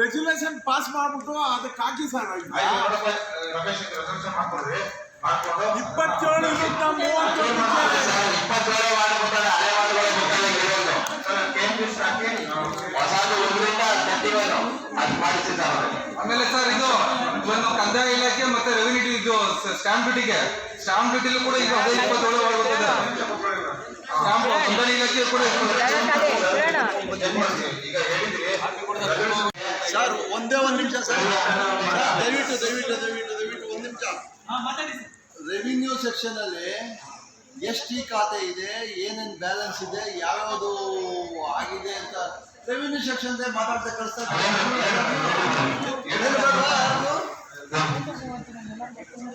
ರೆಗ್ಯುಲೇಷನ್ ಪಾಸ್ ಮಾಡ್ಬಿಟ್ಟು ಅದಕ್ಕೆ ಹಾಕಿ ಸರ್ ಇಪ್ಪತ್ತೇಳು
ಇಪ್ಪತ್ತೇಳು ವಾರ್ಡ್ ಹಳೆ ವಾರ್ಡ್ಗಳೇ ಗೊತ್ತಿಲ್ಲ ಇರೋದು KMPs ಹಾಕಿ ಹೊಸದು ಒಂದರಿಂದ ಕಂಟಿನ್ಯೂ ಅದು ಮಾಡಿಸಿದ್ದಾರೆ. ಆಮೇಲೆ ಸರ್ ಇದು ಒಂದು ಕಂದಾಯ ಇಲಾಖೆ ಮತ್ತೆ ರೆವಿನ್ಯೂ ಇದು ಸ್ಟಾಂಪ್ ಡ್ಯೂಟಿಗೆ ಸ್ಟಾಂಪ್ ಡ್ಯೂಟಿಲೂ ಕೂಡ ಈಗ ಅದೇ ಇಪ್ಪತ್ತೇಳು ಆಗುತ್ತದೆ. ಸ್ಟಾಂಪ್ ಕಂದಾಯ ಇಲಾಖೆ ಕೂಡ ಈಗ ಹೇಳಿದ್ರಿ
ಸರ್ ಒಂದೇ ಒಂದು ನಿಮಿಷ ಸರ್. ದಯವಿಟ್ಟು ದಯವಿಟ್ಟು ದಯವಿಟ್ಟು ದಯವಿಟ್ಟು ಒಂದು ನಿಮಿಷ. ರೆವಿನ್ಯೂ ಸೆಕ್ಷನ್ ಎಸ್ ಖಾತೆ ಇದೆ ಏನೇನು ಬ್ಯಾಲೆನ್ಸ್ ಇದೆ ಯಾವ್ಯಾವುದು ಆಗಿದೆ ಅಂತ ರೆವಿನ್ಯೂ ಸೆಕ್ಷನ್ ಮಾತಾಡ್ತಾ ಕಳಿಸ್ತಾರೆ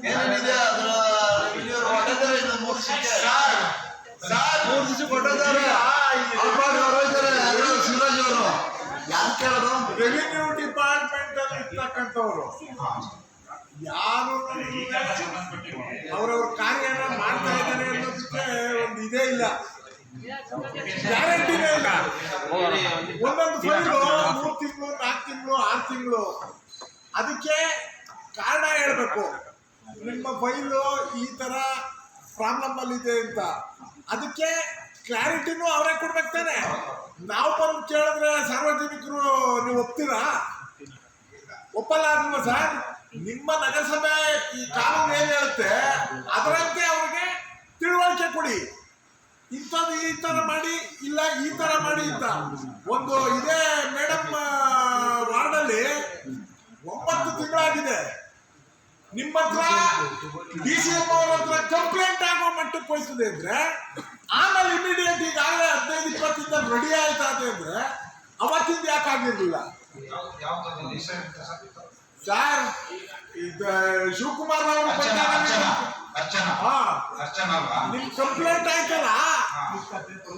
ಏನೇನಿದೆ ಅದರ ರೆವಿನ್ಯೂ ಹೊಟ್ಟಿದ್ದಾರೆ ಇನ್ನು ಮೂರು ದಿವಸಕ್ಕೆ? ಮೂರು ದಿವಸ ಕೊಟ್ಟಿದ್ದಾರೆ. ಅವರು ಯಾರು? ಕೇಳೋದು?
ರೆವಿನ್ಯೂ ಡಿಪಾರ್ಟ್ಮೆಂಟ್ ಅಲ್ಲಿ ಇರ್ತಕ್ಕಂಥವ್ರು. ಯಾರು ಅವರವ್ರ ಕಾರ್ಯ ಮಾಡ್ತಾ ಇದ್ದಾರೆ ಅನ್ನೋದಕ್ಕೆ ಒಂದು ಇದೇ ಇಲ್ಲ. ಗ್ಯಾರಂಟಿನೇ ಇಲ್ಲ. ಒಂದೊಂದು ಫೈಲು ಮೂರು ತಿಂಗಳು ನಾಲ್ಕು ತಿಂಗಳು ಆರು ತಿಂಗಳು. ಅದಕ್ಕೆ ಕಾರಣ ಹೇಳಬೇಕು. ನಿಮ್ಮ ಫೈಲು ಈ ತರ ಪ್ರಾಬ್ಲಮ್ ಅಲ್ಲಿ ಇದೆ ಅಂತ. ಅದಕ್ಕೆ ಕ್ಲಾರಿಟಿನೂ ಅವರೇ ಕೊಡ್ಬೇಕು ತಾನೆ. ನಾವು ಬಂದು ಕೇಳಿದ್ರೆ ಸಾರ್ವಜನಿಕರು ನೀವು ಒಪ್ತೀರಾ? ಒಪ್ಪಲ್ಲ ಅಲ್ವಾ ಸರ್? ನಿಮ್ಮ ನಗರಸಭೆ ಈ ಕಾನೂನು ಏನ್ ಹೇಳುತ್ತೆ, ಅದರಂತೆ ಅವ್ರಿಗೆ ತಿಳುವಳಿಕೆ ಕೊಡಿ. ಇಂಥದ್ದು ಈ ತರ ಮಾಡಿ, ಇಲ್ಲ ಈ ತರ ಮಾಡಿ ಅಂತ. ಒಂದು ಇದೇ ಮೇಡಮ್ ವಾರ್ಡಲ್ಲಿ ಒಂಬತ್ತು ತಿಂಗಳಾಗಿದೆ. ನಿಮ್ಮ ಹತ್ರ ಡಿ ಸಿ ಎಂ ಅವ್ರ ಹತ್ರ ಕಂಪ್ಲೇಂಟ್ ಆಗೋ ಮಟ್ಟಕ್ಕೆ ಹೋಯ್ತದೆ ಅಂದ್ರೆ, ಆಮೇಲೆ ಇಮಿಡಿಯೇಟ್ ಈಗಾಗಲೇ ಹದಿನೈದು ಇಪ್ಪತ್ತಿಂದ ರೆಡಿ ಆಯ್ತಾ ಅಂದ್ರೆ, ಅವತ್ತಿಂದ ಯಾಕೆ
ಸರ್
ಶಿವಕುಮಾರ್ ಅವರು ನಿಮ್ ಕಂಪ್ಲೇಂಟ್ ಆಯ್ತಲ್ಲ?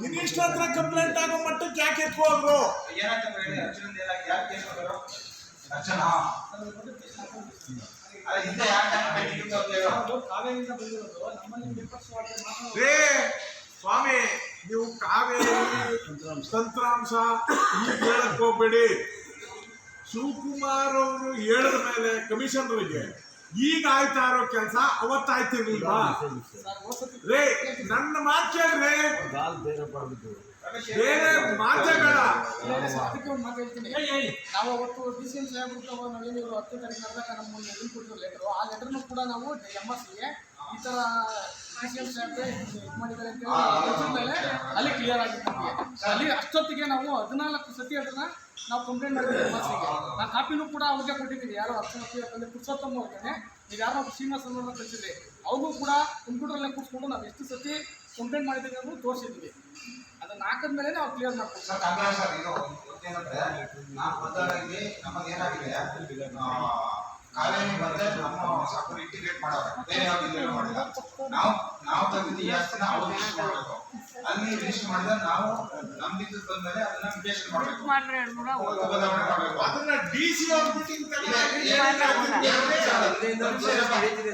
ಮಿನಿಸ್ಟರ್ ಹತ್ರ ಕಂಪ್ಲೇಂಟ್ ಆಗೋ ಮಟ್ಟಕ್ಕೆ ಯಾಕೆ ಎತ್ಕೋದ್ರು ಸ್ವಾಮಿ ನೀವು ಕಾವೇರಿ ತಂತ್ರಾಂಶ ಈಗ ಹೇಳಕ್ ಹೋಗ್ಬೇಡಿ. ಶಿವಕುಮಾರ್ ಅವರು ಹೇಳಿದ ಮೇಲೆ ಕಮಿಷನರ್ಗೆ ಈಗ ಆಯ್ತಾ ಇರೋ ಕೆಲಸ ಅವತ್ತಾಯ್ತಿರ್ಲಿಲ್ವಾ ರೇ ನನ್ನ ಮಾತು ಕೇಳ್ರಿ ಬೇರೆ ಮಾತೇ ಬೇಡ
ಅದಕ್ಕೆ ಒಂದು ಮಾತು ಹೇಳ್ತೀನಿ ನಾವು ಅವತ್ತು ಕೂಡ ನಾವು ಎಂ ಮಾಡಿದ್ದಾರೆ ಮೇಲೆ ಅಲ್ಲಿ ಕ್ಲಿಯರ್ ಆಗಿತ್ತು ಅಲ್ಲಿ ಅಷ್ಟೊತ್ತಿಗೆ ನಾವು ಹದಿನಾಲ್ಕು ಸತಿ ಅದನ್ನ ನಾವು ಕಂಪ್ಲೇಂಟ್ ಮಾಡಿದ್ದೀವಿ ಎಂ ಎಸ್ಗೆ. ಆ ಕಾಪಿನೂ ಕೂಡ ಅವ್ರಿಗೆ ಕೊಟ್ಟಿದ್ದೀನಿ. ಯಾರೋ ಅರ್ಚನಕ್ಕೆ ಯಾಕಂದ್ರೆ ಪುರುಷೋತ್ತಮ ಅವ್ರಿಗೆ. ನೀವು ಯಾರೋ ಶ್ರೀನಿವಾಸ ಅನ್ನೋರ್ನ ಕಳಿಸಿದ್ರಿ. ಅವ್ರಿಗೂ ಕೂಡ ಕಂಪ್ಯೂಟರ್ನಲ್ಲೇ ಕೂತ್ಕೊಂಡು ನಾವು ಎಷ್ಟು ಸತಿ ಕಂಪ್ಲೇಂಟ್ ಮಾಡಿದ್ದೀವಿ ಅನ್ನೋದು ತೋರಿಸಿದ್ವಿ ಅದನ್ನ ಹಾಕಿದ್ಮೇಲೆ ಅವ್ರು ಕ್ಲಿಯರ್ ಮಾಡ್ತೀವಿ
ಸರ್ ಸರ್ ನಾನು ಬಂದಾಗ ಇಲ್ಲಿ ಕಾವೇರಿ ಬಂದ್ರೆ ನಮ್ಮ ಸಾಕು ಇಂಟಿಗ್ರೇಟ್ ಮಾಡೋದು ಬೇರೆ ಯಾವ್ದು ಇಂಟಿಗ್ರೇಟ್ ಮಾಡಿಲ್ಲ ನಾವು ನಾವು ತೆಗೆದು ಜಾಸ್ತಿನ ಅವ್ರು ರಿಜಿಸ್ಟರ್ ಮಾಡಬೇಕು ಅಲ್ಲಿ ರಿಜಿಸ್ಟರ್ ಮಾಡಿದ್ರೆ ನಾವು ನಂಬಿದ್ದು ಬಿದ್ದು ಬಂದ್ಮೇಲೆ ಅದನ್ನ ವಿಶ್ಲೇಷಣೆ ಮಾಡಬೇಕು. ಬದಲಾವಣೆ ಮಾಡಬೇಕು.
ಅದನ್ನ ಡಿ ಸಿ ಅವ್ರ ಮೀಟಿಂಗ್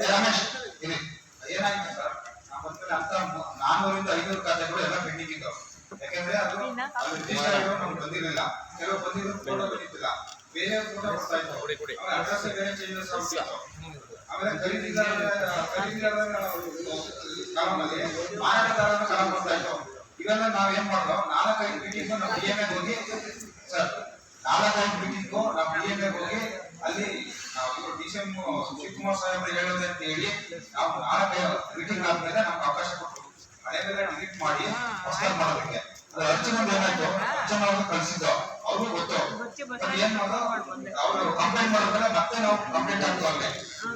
ರಮೇಶ್ ಏನಾಗಿದೆ ಸರ್? ನಾವು ಬಂದ್ಮೇಲೆ ಅಂತ ನಾನ್ನೂರಿಂದ ಐನೂರು ಖಾತೆಗಳು ಎಲ್ಲ ಪೆಂಡಿಂಗ್ ಇದ್ದವು. ಯಾಕಂದ್ರೆ ಅದು ನಮ್ಗೆ ಬಂದಿರಲಿಲ್ಲ. ಕೆಲವು ಬಂದಿರೋ ಫೋಟೋ ಬಂದಿತ್ತಿಲ್ಲ ಬೇರೆ ಕೂಡ ಬರ್ತಾ ಇತ್ತು ಅಡ್ರೆಸ್ ಬೇರೆ ಚೇಂಜಸ್ ಆಗ್ತಿತ್ತು ಆಮೇಲೆ ಖರೀದಿದಾರ ಖರೀದಿದಾರ ಕಾಲಮಲ್ಲಿ ಮಾರಾಟಗಾರರ ಕಾಲ ಬರ್ತಾ ನಾಲ್ಕೈದು ಮೀಟಿಂಗ್ ನಾವು ಡಿ ಎಂ ಹೋಗಿ, ಸರ್, ನಾಲ್ಕೈದು ಮೀಟಿಂಗು ನಾವು ಡಿ ಎಂ ಹೋಗಿ ಅಲ್ಲಿ ಡಿ ಸಿ ಎಂ ಶಿವಕುಮಾರ್ ಸಾಹೇಬ್ರು ಹೇಳೋದು ಅಂತ ಹೇಳಿ ನಾವು ನಾಲ್ಕೈದು ಮೀಟಿಂಗ್ ಆದ್ಮೇಲೆ ನಮ್ಗೆ ಅವಕಾಶ ಕಂಪ್ಲೇಂಟ್ ಮಾಡಿದ್ರೆ ಮತ್ತೆ ನಾವು ಕಂಪ್ಲೇಂಟ್ ಹಾಕ್ತಾವ್ರೆ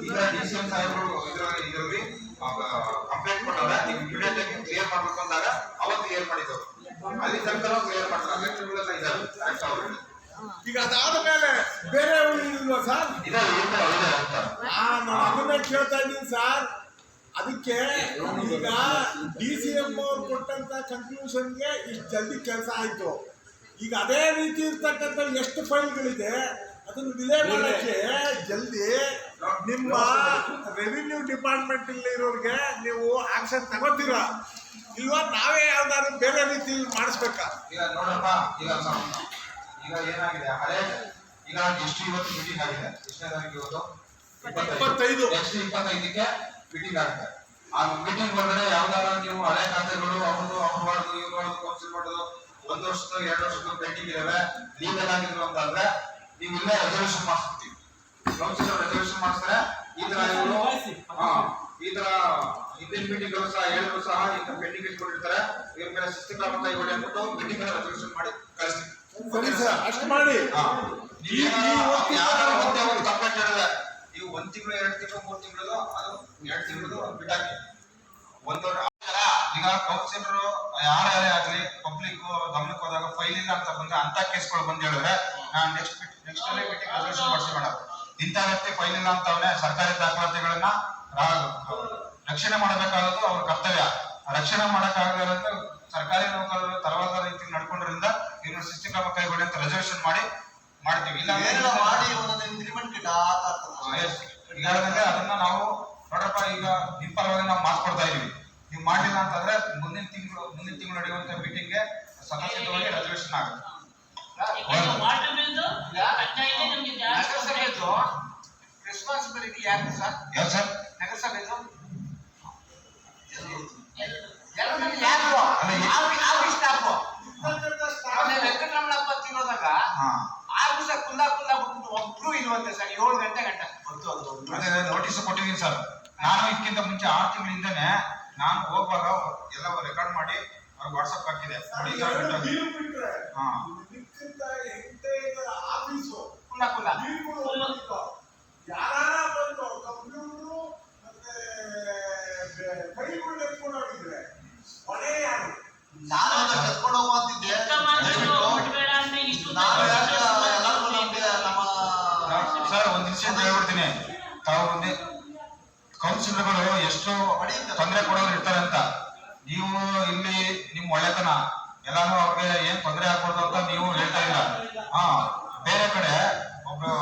ಈಗ ಡಿ ಸಿ ಎಂ ಸಾಹೇಬರು ಇದರಲ್ಲಿ ಇದರಲ್ಲಿ ಕಂಪ್ಲೇಂಟ್ ಕೊಟ್ಟವ್ರೆ. ನೀವು ಇಮಿಡಿಯೇಟ್ ಆಗಿ ಕ್ಲಿಯರ್ ಮಾಡ್ಬೇಕು ಅಂದಾಗ ಅವತ್ತು ಕ್ಲಿಯರ್ ಮಾಡಿದ್ರು. ಅಲ್ಲಿ ತನಕ ಕ್ಲಿಯರ್ ಮಾಡ್ತಾರೆ. ಲೆಟರ್ಗಳೆಲ್ಲ ಇದ್ದಾರೆ ಕರೆಕ್ಟ್ ಅವ್ರು
ಈಗ ಅದಾದ ಮೇಲೆ ಬೇರೆ ಇಲ್ವಾ ಸರ್?
ಇದೆ
ಅದನ್ನೇ ಕೇಳ್ತಾ ಇದ್ದೀನಿ ಸರ್. ಅದಕ್ಕೆ ಈಗ ಡಿ ಸಿ ಎಂ ಅವ್ರು ಕೊಟ್ಟಂತ ಕನ್ಕ್ಲೂಷನ್ಗೆ ಇಷ್ಟು ಜಲ್ದಿ ಕೆಲಸ ಆಯ್ತು. ಈಗ ಅದೇ ರೀತಿ ಇರ್ತಕ್ಕಂಥ ಎಷ್ಟು ಫೈಲ್ಗಳಿದೆ ಅದನ್ನು ಡಿಲೇ ಮಾಡೋಕ್ಕೆ ಜಲ್ದಿ. ನಿಮ್ಮ ರೆವಿನ್ಯೂ ಡಿಪಾರ್ಟ್ಮೆಂಟ್ ಇರೋರಿಗೆ ನೀವು ಆಕ್ಷನ್ ತಗೋತೀರಾ? ಇಲ್ವಾ ನಾವೇ ಯಾವ್ದಾದ್ರು ಬೇರೆ ರೀತಿ ಮಾಡಿಸ್ಬೇಕಾ?
ಈಗ ನೋಡಪ್ಪ ಈಗ ಈಗ ಏನಾಗಿದೆ? ಹಳೆ ಈಗ ಎಷ್ಟು ಇವತ್ತು ಮೀಟಿಂಗ್ ಆಗಿದೆ? ಎಷ್ಟನೇ ತಾರೀಕು ಇವತ್ತು?
ಇಪ್ಪತ್ತೈದು.
ನೆಕ್ಸ್ಟ್ ಇಪ್ಪತ್ತೈದಕ್ಕೆ ಮೀಟಿಂಗ್ ಆಗುತ್ತೆ? ಆ ಮೀಟಿಂಗ್ ಬಂದರೆ ಯಾವ್ದಾರ ನೀವು ಹಳೆ ಖಾತೆಗಳು ಅವ್ರದ್ದು ಅವ್ರು ಮಾಡೋದು ಇವ್ರು ಮಾಡೋದು ಕೌನ್ಸಿಲ್ ಮಾಡೋದು ಒಂದು ವರ್ಷದ ಎರಡು ವರ್ಷದ ಪೆಂಡಿಂಗ್ ಇದಾವೆ. ಲೀಗಲ್ ಆಗಿದ್ರು ಅಂತಾದ್ರೆ ನೀವು ಇಲ್ಲೇ ರೆಸಲ್ಯೂಷನ್ ಮಾಡಿಸ್ಬಿಡ್ತೀವಿ. ಕೌನ್ಸಿಲ್ ರೆಸರ್ವೇಷನ್ ಮಾಡಿಸ್ತಾರೆ ಈ ತರ ಇವರು ಹಾ ಈ ತರ ಹಿಂದಿನ ಮೀಟಿಂಗ್ ಸಹ ಹೇಳಿದ್ರು ಸಹ ಈಗ ಪೆಂಡಿಂಗ್ ಇಟ್ಕೊಂಡಿರ್ತಾರೆ. ಇವ್ರ ಮೇಲೆ ಶಿಸ್ತು ಕ್ರಮ ಕೈಗೊಳ್ಳಿ ಅಂದ್ಬಿಟ್ಟು ಮೀಟಿಂಗ್ ರೆಸಲ್ಯೂಷನ್ ಮಾಡಿ ಕಳಿಸ್ತೀವಿ.
ಸರಿ ಸರ್ ಅಷ್ಟು ಮಾಡಿ. ಈ- ಈ
ಯಾರು ಒಂದೇ ಒಂದು ಕಂಪ್ಲೇಂಟ್ ಹೇಳಿದ್ರೆ ನೀವು ಒಂದ್ ತಿಂಗಳು ಎರಡು ತಿಂಗಳು ಮೂರು ತಿಂಗಳು ಅದು ಎರಡು ತಿಂಗಳು ಬಿಟ್ಟಾಕಿ. ಒಂದು ಈಗ ಕೌನ್ಸಿಲರ್ ಯಾರೇ ಆಗ್ಲಿ ಪಬ್ಲಿಕ್ ಗಮನಕ್ಕೆ ಹೋದಾಗ ಫೈಲ್ ಇಲ್ಲ ಅಂತ ಬಂದ್ರೆ ಅಂತ ಕೇಸ್ಗಳು ಬಂದ್ ಹೇಳಿದ್ರೆ ನಾನು ನೆಕ್ಸ್ಟ್ ನೆಕ್ಸ್ಟ್ ಅಲ್ಲೇ ಮೀಟಿಂಗ್ ರೆಸಲ್ಯೂಷನ್ ಮಾಡ್ತೀವಿ ಮೇಡಮ್ ಇಂಥ ವ್ಯಕ್ತಿ ಫೈಲ್ ಇಲ್ಲ ಅಂತವನೇ ಸರ್ಕಾರಿ ದಾಖಲಾತಿಗಳನ್ನ ರಕ್ಷಣೆ ಮಾಡಬೇಕಾದದ್ದು ಅವ್ರ ಕರ್ತವ್ಯ. ರಕ್ಷಣೆ ಮಾಡಕ್ಕಾಗದಂದ್ರೆ ಸರ್ಕಾರಿ ನೌಕರರು ತರವಾದ ರೀತಿ ನಡ್ಕೊಂಡ್ರಿಂದ ಇವ್ರ ಶಿಸ್ತು ಕ್ರಮ ಕೈಗೊಳ್ಳಿ ಅಂತ ರೆಸಲ್ಯೂಷನ್ ಮಾಡಿ ಮಾಡ್ತೀವಿ. ಇಲ್ಲ
ಮಾಡಿ ಇಂಕ್ರಿಮೆಂಟ್ ಇಲ್ಲ
ಅದನ್ನ ನಾವು ನೋಡ್ರಪ್ಪ ಈಗ ನಿಮ್ ಪರವಾಗಿ ನಾವು ಮಾಡ್ಕೊಡ್ತಾ ಇದೀವಿ. ನೀವು ಮಾಡಲಿಲ್ಲ ಅಂತಂದ್ರೆ ಮುಂದಿನ ತಿಂಗಳು ಮುಂದಿನ ತಿಂಗಳು ನಡೆಯುವಂತ ಮೀಟಿಂಗ್ಗೆ ಸದಸ್ಯತ್ವವಾಗಿ ರೆಸರ್ವೇಶನ್ ಆಗುತ್ತೆ.
Responsibility sir? ಸರ್? ಯಾವ ತಿನ್ನೋದಾಗ
ದಿವಸ ಒಬ್ರು ಏಳು
ಗಂಟೆ ಗಂಟೆ. ನೋಟಿಸ್ ಕೊಟ್ಟಿದ್ದೀನಿ ಸರ್.
ನಾನು ಇದಕ್ಕಿಂತ ಮುಂಚೆ ಆರು ತಿಂಗಳಿಂದನೇ ನಗರಸಭೆದು
ಹೋಗುವಾಗ ಎಲ್ಲ ರೆಕಾರ್ಡ್ ಮಾಡಿ ಅವ್ರಿಗೆ ವಾಟ್ಸಪ್ ಹಾಕಿದೆ. ಹಾ. ಕುಲ್ಲ ಕುಲ್ಲ
ಯಾರ ಬಂದು ಕಂಪ್ಯೂಟರು ಮತ್ತೆ ಬೈಗಳು ಎತ್ಕೊಂಡು ಹೋಗಿದ್ರೆ ಕೊನೆ ಯಾರು
ನಾನು ಅದನ್ನ ಎತ್ಕೊಂಡು ಹೋಗು ಅಂತಿದ್ದೆ ದಯವಿಟ್ಟು
ಬೇಡ ಅಂದ್ರೆ ಇಷ್ಟು
ನಾವು ಯಾಕೆ ಎಲ್ಲರಿಗೂ ನಮ್ಗೆ ನಮ್ಮ
ಸರ್ ಒಂದ್ ನಿಮಿಷ ಹೇಳ್ಬಿಡ್ತೀನಿ ತಾವು ಮುಂದೆ ಕೌನ್ಸಿಲರ್ಗಳು ಎಷ್ಟು ತೊಂದರೆ ಕೊಡೋರು ಇರ್ತಾರೆ ಅಂತ. ನೀವು ಇಲ್ಲಿ ನಿಮ್ ಒಳ್ಳೆತನ. ಎಲ್ಲಾನು ಅವ್ರಿಗೆ ಏನ್ ತೊಂದರೆ ಆಗ್ಬಾರ್ದು ಅಂತ ನೀವು ಹೇಳ್ತಾ ಇಲ್ಲ. ಹಾ ಬೇರೆ ಕಡೆ ಒಬ್ರು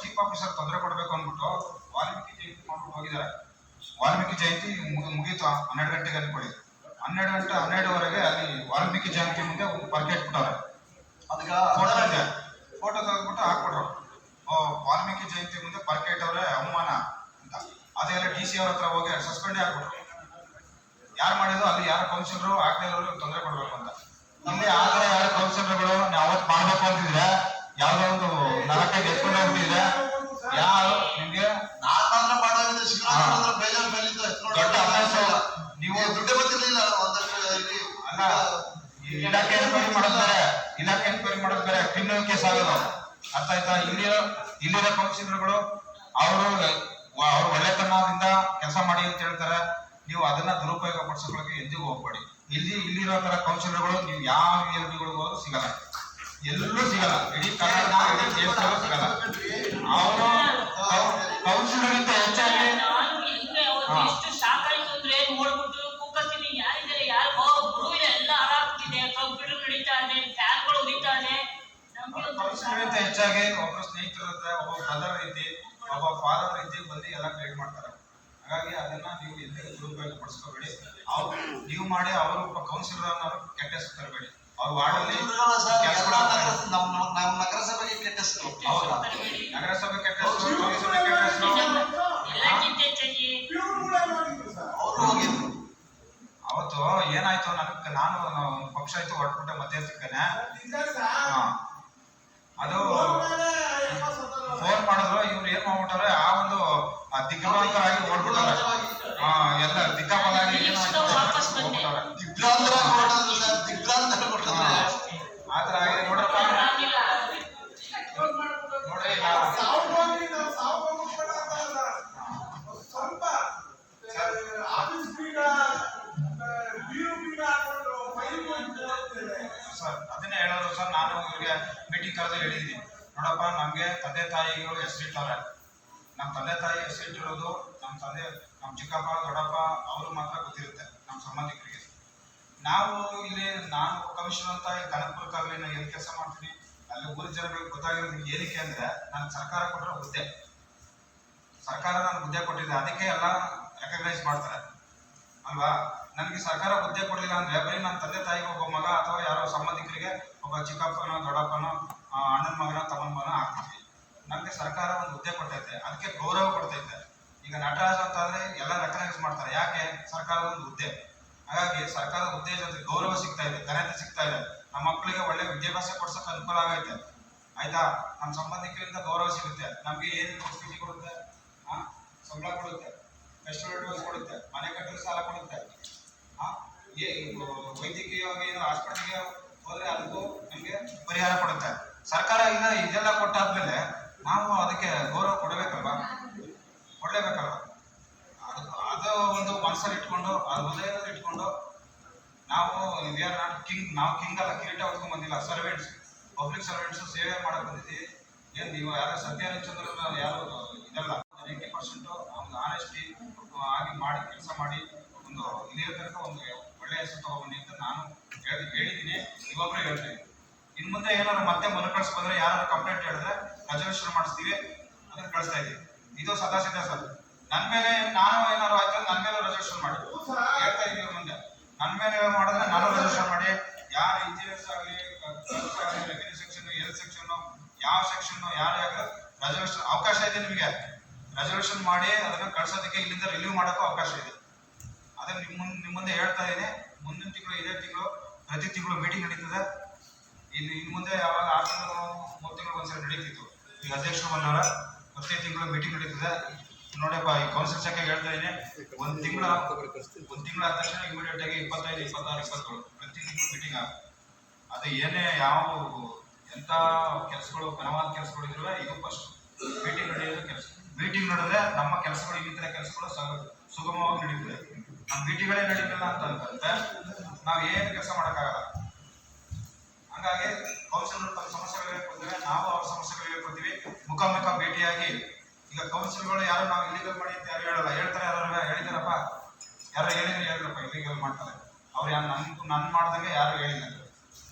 ಚೀಫ್ ಆಫೀಸರ್ ತೊಂದರೆ ಕೊಡ್ಬೇಕು ಅಂದ್ಬಿಟ್ಟು ವಾಲ್ಮೀಕಿ ಜಯಂತಿ ಮಾಡ್ಬಿಟ್ಟು ಹೋಗಿದ್ದಾರೆ. ವಾಲ್ಮೀಕಿ ಜಯಂತಿ ಮುಗಿತು ಹನ್ನೆರಡು ಗಂಟೆಗೆ ಕೊಡಿ. ಹನ್ನೆರಡು ಗಂಟೆ ಹನ್ನೆರಡುವರೆಗೆ ಅಲ್ಲಿ ವಾಲ್ಮೀಕಿ ಜಯಂತಿ ಮುಂದೆ ಒಂದು ಪರ್ಕೆ ಇಟ್ಬಿಟ್ಟವ್ರೆ
ಅದಕ್ಕೆ
ಫೋಟೋ ಇದೆ ಫೋಟೋ ತೆಗೆದ್ಬಿಟ್ಟು ಹಾಕ್ಬಿಟ್ರು. ವಾಲ್ಮೀಕಿ ಜಯಂತಿ ಮುಂದೆ ಪರ್ಕೆ ಇಟ್ಟವ್ರೆ ಅವಮಾನ ಅಂತ. ಅದೆಲ್ಲ ಡಿ ಸಿ ಅವ್ರ ಹತ್ರ ಹೋಗಿ ಸಸ್ಪೆಂಡ್ ಆಗ್ಬಿಟ್ರು. ಯಾರು ಮಾಡಿದ್ರು ಅಲ್ಲಿ ಯಾರು ಕೌನ್ಸಿಲರು ಆಗದೆ ಇರೋರು ತೊಂದರೆ ಕೊಡ್ಬೇಕು ಅಂತ. ನಮ್ಗೆ ಆ ಥರ ಯಾರು ಕೌನ್ಸಿಲರ್ಗಳು ನಾವು ಅವತ್ತು ಮಾಡ್ಬೇಕು ಅಂತಿದ್ರೆ ಯಾವ್ದೋ ಒಂದು ನರಕಕ್ಕೆ ಗೆದ್ಕೊಂಡು ಹೋಗ್ತಿದ್ರೆ ಯಾರು ನಿಮ್ಗೆ
ನಾನ್ ಮಾತ್ರ ಬೇಜಾರ್ ಮೇಲಿಂದ
ದೊಡ್ಡ ಅಭ್ಯಾಸ
ನೀವು ದುಡ್ಡೇ ಬಂದಿರ್ಲಿಲ್ಲ ಒಂದಷ್ಟು ಇಲ್ಲಿ.
ಅಲ್ಲ ಇಲಾಖೆ ಎನ್ಕ್ವೈರಿ ಮಾಡಿದ್ರೆ ಇಲಾಖೆ ಎನ್ಕ್ವೈರಿ ಮಾಡಿದ್ರೆ ಕ್ರಿಮಿನಲ್ ಕೇಸ್ ಆಗೋದು. ಅರ್ಥ ಆಯ್ತಾ? ಇಲ್ಲಿರೋ ಇಲ್ಲಿರೋ ಕೌನ್ಸಿಲರ್ಗಳು ಅವರು ಅವ್ರ ಒಳ್ಳೆತನದಿಂದ ಕೆಲಸ ಮಾಡಿ ಅಂತ ಹೇಳ್ತಾರೆ. ನೀವು ಅದನ್ನ ದುರುಪಯೋಗ ಪಡಿಸ್ಕೊಳ್ಳೋಕೆ ಎಂದಿಗೂ ಹೋಗ್ಬೇಡಿ. ಇಲ್ಲಿ ಇಲ್ಲಿರೋ ತರ ಕೌನ್ಸಿಲರ್ಗಳು ನೀವು ಯಾವ ಎಲ್ಬಿಗಳಿಗೂ ಹೋದ್ರು ಸಿಗಲ್ಲ. ಎಲ್ಲರೂ ಸಿಗಲ್ಲ. ಇಡೀ ಕರ್ನಾಟಕ ಸಿಗಲ್ಲ. ಅವರು ಕೌನ್ಸಿಲರ್ ಅಂತ ಹೆಚ್ಚಾಗಿ ಹೆಚ್ಚಾಗಿ ಒಬ್ಬ ಸ್ನೇಹಿತರ ಒಬ್ಬ ಬ್ರದರ್ ರೀತಿ ಒಬ್ಬ ಫಾದರ್ ರೀತಿ ಬಂದು ಎಲ್ಲ ಗೈಡ್ ಮಾಡ್ತಾರೆ. ಹಾಗಾಗಿ ಅದನ್ನ ನೀವು ಎಂದಿಗೂ ದುರುಪಯೋಗ ಪಡಿಸ್ಕೋಬೇಡಿ. ಅವ್ರು ನೀವು ಮಾಡಿ ಅವರು ಒಬ್ಬ ಕೌನ್ಸಿಲರ್ ಅನ್ನೋರು ಕೆಟ್ಟ ಹೆಸರು ತರಬೇಡಿ. ಅವ್ರ ವಾರ್ಡಲ್ಲಿ
ನಮ್ಮ ನಮ್ಮ ನಗರಸಭೆಗೆ ಕೆಟ್ಟ ಹೆಸರು
ನಗರಸಭೆ ಕೆಟ್ಟ ಹೆಸರು ಕೆಟ್ಟ ಅವತ್ತು ಏನಾಯ್ತು ನನಗೆ ನಾನು ಒಂದು ಪಕ್ಷ ಆಯ್ತು ಹೊರಟ್ಬಿಟ್ಟೆ ಮತ್ತೆ
ನಿಜ
ಅದು. ಫೋನ್ ಮಾಡಿದ್ರು ಇವ್ರು ಏನ್ ಮಾಡ್ಬಿಟ್ಟಾರೆ ಆ ಆ ದಿಗ್ಭ್ರಾಂತರಾಗಿ ಓಡ್ಬಿಟ್ಟಾರೆ ಆ ಎಲ್ಲ ದಿಕ್ಕಾಪಾಲಾಗಿ ಏನೋ ಆಯ್ತು ಅಂತ
ವಾಪಸ್ ಬಂದೆ.
ಹೋಗ್ಬಿಟ್ಟಾರೆ.
ದಿಗ್ಭ್ರಾಂತರ ದಿಗ್ಭ್ರಾಂತರ
ಆತರ ಆಗಿದೆ ನೋಡ್ರಪ್ಪ. ನೋಡ್ರಿ.
ಸ್ವಲ್ಪ ಆಫೀಸ್ ಬೀಗ ಬೀರು ಬೀಗ ಹಾಕೊಂಡು ಫೈಲ್ ಹೋಗ್ತೇವೆ
ಸರ್ ಅದನ್ನೇ ಹೇಳೋದು ಸರ್ ನಾನು ಇವ್ರಿಗೆ ಮೀಟಿಂಗ್ ಕರೆದು ಹೇಳಿದ್ದೀನಿ ನೋಡಪ್ಪ ನಮ್ಗೆ ತಂದೆ ತಾಯಿಗಳು ಹೆಸರಿಟ್ಟವ್ರೆ ನಮ್ಮ ತಂದೆ ತಾಯಿ ಹೆಸರಿಟ್ಟಿರೋದು ನಮ್ಮ ತಂದೆ, ನಮ್ಮ ಚಿಕ್ಕಪ್ಪ, ದೊಡ್ಡಪ್ಪ, ಅವರು ಮಾತ್ರ ಗೊತ್ತಿರುತ್ತೆ, ನಮ್ಮ ಸಂಬಂಧಿಕರಿಗೆ. ನಾವು ಇಲ್ಲಿ, ನಾನು ಕಮಿಷನ್ ಅಂತ ಕನಕಪುರಕ್ಕಾಗಲಿ ನಾನು ಏನು ಕೆಲಸ ಮಾಡ್ತೀನಿ, ಅಲ್ಲಿ ಊರಿನ ಜನಗಳಿಗೆ ಗೊತ್ತಾಗಿರೋದು ಏನಕ್ಕೆ ಅಂದ್ರೆ, ನಾನು ಸರ್ಕಾರ ಕೊಟ್ಟಿರೋ ಹುದ್ದೆ. ಸರ್ಕಾರ ನನಗೆ ಹುದ್ದೆ ಕೊಟ್ಟಿದೆ, ಅದಕ್ಕೆ ಎಲ್ಲ ರೆಕಗ್ನೈಸ್ ಮಾಡ್ತಾರೆ. ಅಲ್ವಾ? ನನಗೆ ಸರ್ಕಾರ ಹುದ್ದೆ ಕೊಡಲಿಲ್ಲ ಅಂದ್ರೆ ಬರೀ ನನ್ನ ತಂದೆ ತಾಯಿಗೆ ಒಬ್ಬ ಮಗ ಅಥವಾ ಯಾರೋ ಸಂಬಂಧಿಕರಿಗೆ, ಒಬ್ಬ ಚಿಕ್ಕಪ್ಪನೋ, ದೊಡ್ಡಪ್ಪನೋ ಅಣ್ಣನ ಮಗನೋ, ತಮ್ಮನ ಮಗನೋ ಆಗ್ತಿದ್ವಿ ನನಗೆ ಸರ್ಕಾರ ಒಂದು ಹುದ್ದೆ ಕೊಟ್ಟೈತೆ ಅದಕ್ಕೆ ಗೌರವ ಕೊಡ್ತೈತೆ. ಈಗ ನಟರಾಜ್ ಅಂತಾದ್ರೆ ಎಲ್ಲ ರೆಕಗ್ನೈಸ್ ಮಾಡ್ತಾರೆ. ಯಾಕೆ? ಸರ್ಕಾರದ ಒಂದು ಹುದ್ದೆ. ಹಾಗಾಗಿ ಸರ್ಕಾರದ ಹುದ್ದೆ ಜೊತೆ ಗೌರವ ಸಿಗ್ತಾ ಇದೆ ಘನತೆ ಸಿಗ್ತಾ ಇದೆ. ನಮ್ಮ ಮಕ್ಕಳಿಗೆ ಒಳ್ಳೆ ವಿದ್ಯಾಭ್ಯಾಸ ಕೊಡ್ಸಕ್ಕೆ ಅನುಕೂಲ ಆಗೈತೆ. ಆಯ್ತಾ? ನಮ್ಮ ಸಂಬಂಧಿಕರಿಂದ ಗೌರವ ಸಿಗುತ್ತೆ. ನಮಗೆ ಏನು ಸ್ಥಿತಿ ಕೊಡುತ್ತೆ? ಸಂಬಳ ಕೊಡುತ್ತೆ. ಫೆಸ್ಟಿವಲ್ ಕೊಡುತ್ತೆ. ಮನೆ ಕಟ್ಟಲು ಸಾಲ ಕೊಡುತ್ತೆ. ಏ, ವೈದ್ಯಕೀಯವಾಗಿ ಏನು ಆಸ್ಪತ್ರೆಗೆ ಹೋದ್ರೆ ಅದಕ್ಕೂ ನಮಗೆ ಪರಿಹಾರ ಕೊಡುತ್ತೆ. ಸರ್ಕಾರ ಇಲ್ಲ ಇದೆಲ್ಲ ಕೊಟ್ಟಾದ್ಮೇಲೆ ನಾವು ಅದಕ್ಕೆ ಗೌರವ ಕೊಡಬೇಕಲ್ವಾ? ಕೊಡಲೇಬೇಕಲ್ವಾ? ಅದು ಅದು ಒಂದು ಮನಸ್ಸಲ್ಲಿ ಇಟ್ಕೊಂಡು, ಅದು ಹೃದಯದಲ್ಲಿ ಇಟ್ಕೊಂಡು ನಾವು ವಿ ಆರ್ ನಾಟ್ ಕಿಂಗ್ ನಾವು ಕಿಂಗ್ ಅಲ್ಲ ಕಿರೀಟ ಹೊತ್ಕೊಂಡು ಬಂದಿಲ್ಲ. ಸರ್ವೆಂಟ್ಸ್ ಪಬ್ಲಿಕ್ ಸರ್ವೆಂಟ್ಸ್ ಸೇವೆ ಮಾಡಕ್ ಬಂದಿದ್ದೀವಿ. ಏನು ನೀವು ಯಾರು ಸತ್ಯ ಚಂದ್ರ ಯಾರು ಇದಲ್ಲ. ಏಯ್ಟಿ ಪರ್ಸೆಂಟು ಒಂದು ಆನೆಸ್ಟಿ ಆಗಿ ಮಾಡಿ, ಕೆಲಸ ಮಾಡಿ, ಒಂದು ಇದೇ ತನಕ ಒಂದು ಒಳ್ಳೆಯ ಹೆಸರು ತಗೊಬನ್ನಿ ಅಂತ ನಾನು ಹೇಳಿ ಹೇಳಿದ್ದೀನಿ ಇವಾಗಲೂ ಹೇಳ್ತೀನಿ ಇನ್ನು ಮುಂದೆ ಏನಾದ್ರು ಮತ್ತೆ ಮನೆ ಕಳಿಸ್ಬಂದ್ರೆ ಯಾರು ಕಂಪ್ಲೇಂಟ್ ಹೇಳಿದ್ರೆ ರೆಸಲ್ಯೂಷನ್ ಮಾಡಿಸ್ತೀವಿ ಅದನ್ನ ಕಳಿಸ್ತಾ ಇದ್ದೀವಿ. ಇದು ಸದಾಸಿದ್ಧ ಸರ್. ನನ್ನ ಮೇಲೆ ನಾನು ಏನಾದ್ರು ಆಯ್ತು ನನ್ನ ಮೇಲೆ ರೆಸಲ್ಯೂಷನ್ ಮಾಡಿ. ಹೇಳ್ತಾ ಇದ್ದೀವಿ ಮುಂದೆ. ನನ್ನ ಮೇಲೆ ಮಾಡಿದ್ರೆ ನಾನು ರಿಜಿಸ್ಟರ್ ಮಾಡಿ. ಯಾರು ಇಂಜಿನಿಯರ್ಸ್ ಆಗಲಿ ರೆವಿನ್ಯೂ ಸೆಕ್ಷನ್ ಎಲ್ ಸೆಕ್ಷನ್ ಯಾವ ಸೆಕ್ಷನ್ ಯಾರೇ ಆಗಲಿ ರೆಸಲ್ಯೂಷನ್ ಅವಕಾಶ ಇದೆ ನಿಮಗೆ. ರೆಸಲ್ಯೂಷನ್ ಮಾಡಿ ಅದನ್ನ ಕಳ್ಸೋದಕ್ಕೆ ಇಲ್ಲಿಂದ ರಿಲೀವ್ ಮಾಡೋಕ್ಕೂ ಅವಕಾಶ ಇದೆ. ಅದನ್ನ ನಿಮ್ಮ ಮುಂದೆ ನಿಮ್ಮ ಮುಂದೆ ಹೇಳ್ತಾ ಇದ್ದೀನಿ. ಮುಂದಿನ ತಿಂಗಳು ಇದೇ ತಿಂಗಳು ಪ್ರತಿ ತಿಂಗಳು ಮೀಟಿಂಗ್ ನಡೀತದೆ. ಇನ್ನು ಇನ್ನು ಮುಂದೆ ಯಾವಾಗ ಆರು ತಿಂಗಳು ಮೂರು ತಿಂಗಳು ಒಂದ್ಸರಿ ನಡೀತಿತ್ತು. ಈಗ ಅಧ್ಯಕ್ಷ ಬಂದವರ ಪ್ರತಿ ತಿಂಗಳು ಮೀಟಿಂಗ್ ನಡೀತದೆ. ನೋಡಪ್ಪ, ಈ ಕೌನ್ಸಿಲ್ ಸಂಖ್ಯೆ ಹೇಳ್ತಾ ಇದ್ದೀನಿ, ಒಂದ್ ತಿಂಗಳ ಒಂದ್ ತಿಂಗಳ ಆದ ತಕ್ಷಣ ಇಮಿಡಿಯೇಟ್ ಆಗಿ ಇಪ್ಪತ್ತೈದು, ಇಪ್ಪತ್ತಾರು, ಇಪ್ಪತ್ತೇಳು ಪ್ರತಿ ತಿಂಗಳು ಮೀಟಿಂಗ್ ಆಗುತ್ತೆ ಅದು ಏನೇ ಯಾವ ಎಂಥ ಕೆಲಸಗಳು ಘನವಾದ ಇದ್ರೆ ಇದು ಫಸ್ಟ್ ಮೀಟಿಂಗ್ ನಡೆಯೋದು ಕೆಲಸ. ಮೀಟಿಂಗ್ ನಡೆದ್ರೆ ನಮ್ಮ ಕೆಲಸಗಳು ಇನ್ನಿತರ ಕೆಲಸಗಳು ಸಗ- ಸುಗಮವಾಗಿ ನಡೀತದೆ. ನಮ್ಮ ಮೀಟಿಂಗ್ಗಳೇ ನಡೀತಲ್ಲ ಅಂತ ಅಂತಂದ್ರೆ, ನಾವು ಏನು ಕೆಲಸ ಮಾಡೋಕ್ಕಾಗಲ್ಲ. ಹಂಗಾಗಿ ಕೌನ್ಸಿಲರ್ ತಮ್ಮ ಸಮಸ್ಯೆಗಳು ಹೇಳ್ಕೊಡ್ತೇವೆ ನಾವು ಅವ್ರ ಸಮಸ್ಯೆಗಳು ಹೇಳ್ಕೊತೀವಿ ಮುಖಾಮುಖ ಭೇಟಿಯಾಗಿ. ಈಗ ಕೌನ್ಸಿಲ್ಗಳು ಯಾರು ನಾವು ಇಲ್ಲಿಗಲ್ ಮಾಡಿ ಅಂತ ಯಾರು ಹೇಳಲ್ಲ. ಹೇಳ್ತಾರೆ ಯಾರು ಹೇಳಿದಾರಪ್ಪ ಯಾರು ಹೇಳಿದ್ರೆ, ಹೇಳಿದ್ರಪ್ಪ. ಇಲ್ಲಿಗಲ್ ಮಾಡ್ತಾರೆ. ಅವ್ರು ಯಾರು ನನ್ ನನ್ ಮಾಡ್ದಂಗೆ ಯಾರು ಹೇಳಿಲ್ಲ.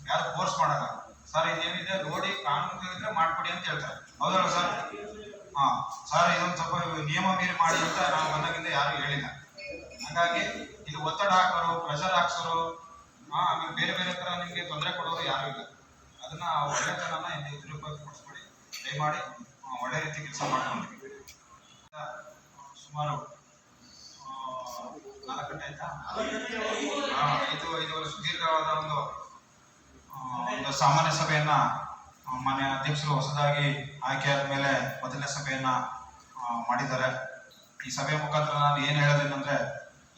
ಯಾರು ಫೋರ್ಸ್ ಮಾಡಲ್ಲ. ಸರ್, ಇದೇನಿದೆ? ನೋಡಿ, ಕಾನೂನು ಇದ್ರೆ ಮಾಡ್ಕೊಡಿ ಅಂತ ಹೇಳ್ತಾರೆ. ಹೌದಲ್ಲ ಸರ್? ಹಾ. ಸರ್, ಇದೊಂದು ಸ್ವಲ್ಪ ನಿಯಮ ಮೀರಿ ಮಾಡಿ ಅಂತ ನಾವು ಬಂದಾಗಿಂದ ಯಾರು ಹೇಳಿಲ್ಲ. ಹಾಗಾಗಿ, ಇದು ಒತ್ತಡ ಹಾಕೋರು ಪ್ರೆಷರ್ ಹಾಕ್ಸೋರು ಆಮೇಲೆ ಬೇರೆ ಬೇರೆ ತರ ನಿಮಗೆ ತೊಂದರೆ ಕೊಡೋರು ಯಾರು ಇಲ್ಲ. ಅದನ್ನ ಒಳ್ಳೆತನನ ಇಲ್ಲಿ ದುರುಪಯೋಗ ಪಡಿಸ್ಬೇಡಿ ದಯಮಾಡಿ ಒಳ್ಳೆ ರೀತಿ ಕೆಲಸ ಮಾಡ್ಕೊಂಡು ಸುಮಾರು ನಾಲ್ಕು ಗಂಟೆ ಆಯ್ತಾ? ಐದು ಇದು ಐದು ಸುದೀರ್ಘವಾದ ಒಂದು ಒಂದು ಸಾಮಾನ್ಯ ಸಭೆಯನ್ನ ಮನೆ ಅಧ್ಯಕ್ಷರು ಹೊಸದಾಗಿ ಆಯ್ಕೆ ಆದ್ಮೇಲೆ ಮೊದಲನೇ ಸಭೆಯನ್ನ ಮಾಡಿದ್ದಾರೆ. ಈ ಸಭೆಯ ಮುಖಾಂತರ ನಾನು ಏನು ಹೇಳೋದೇನಂದ್ರೆ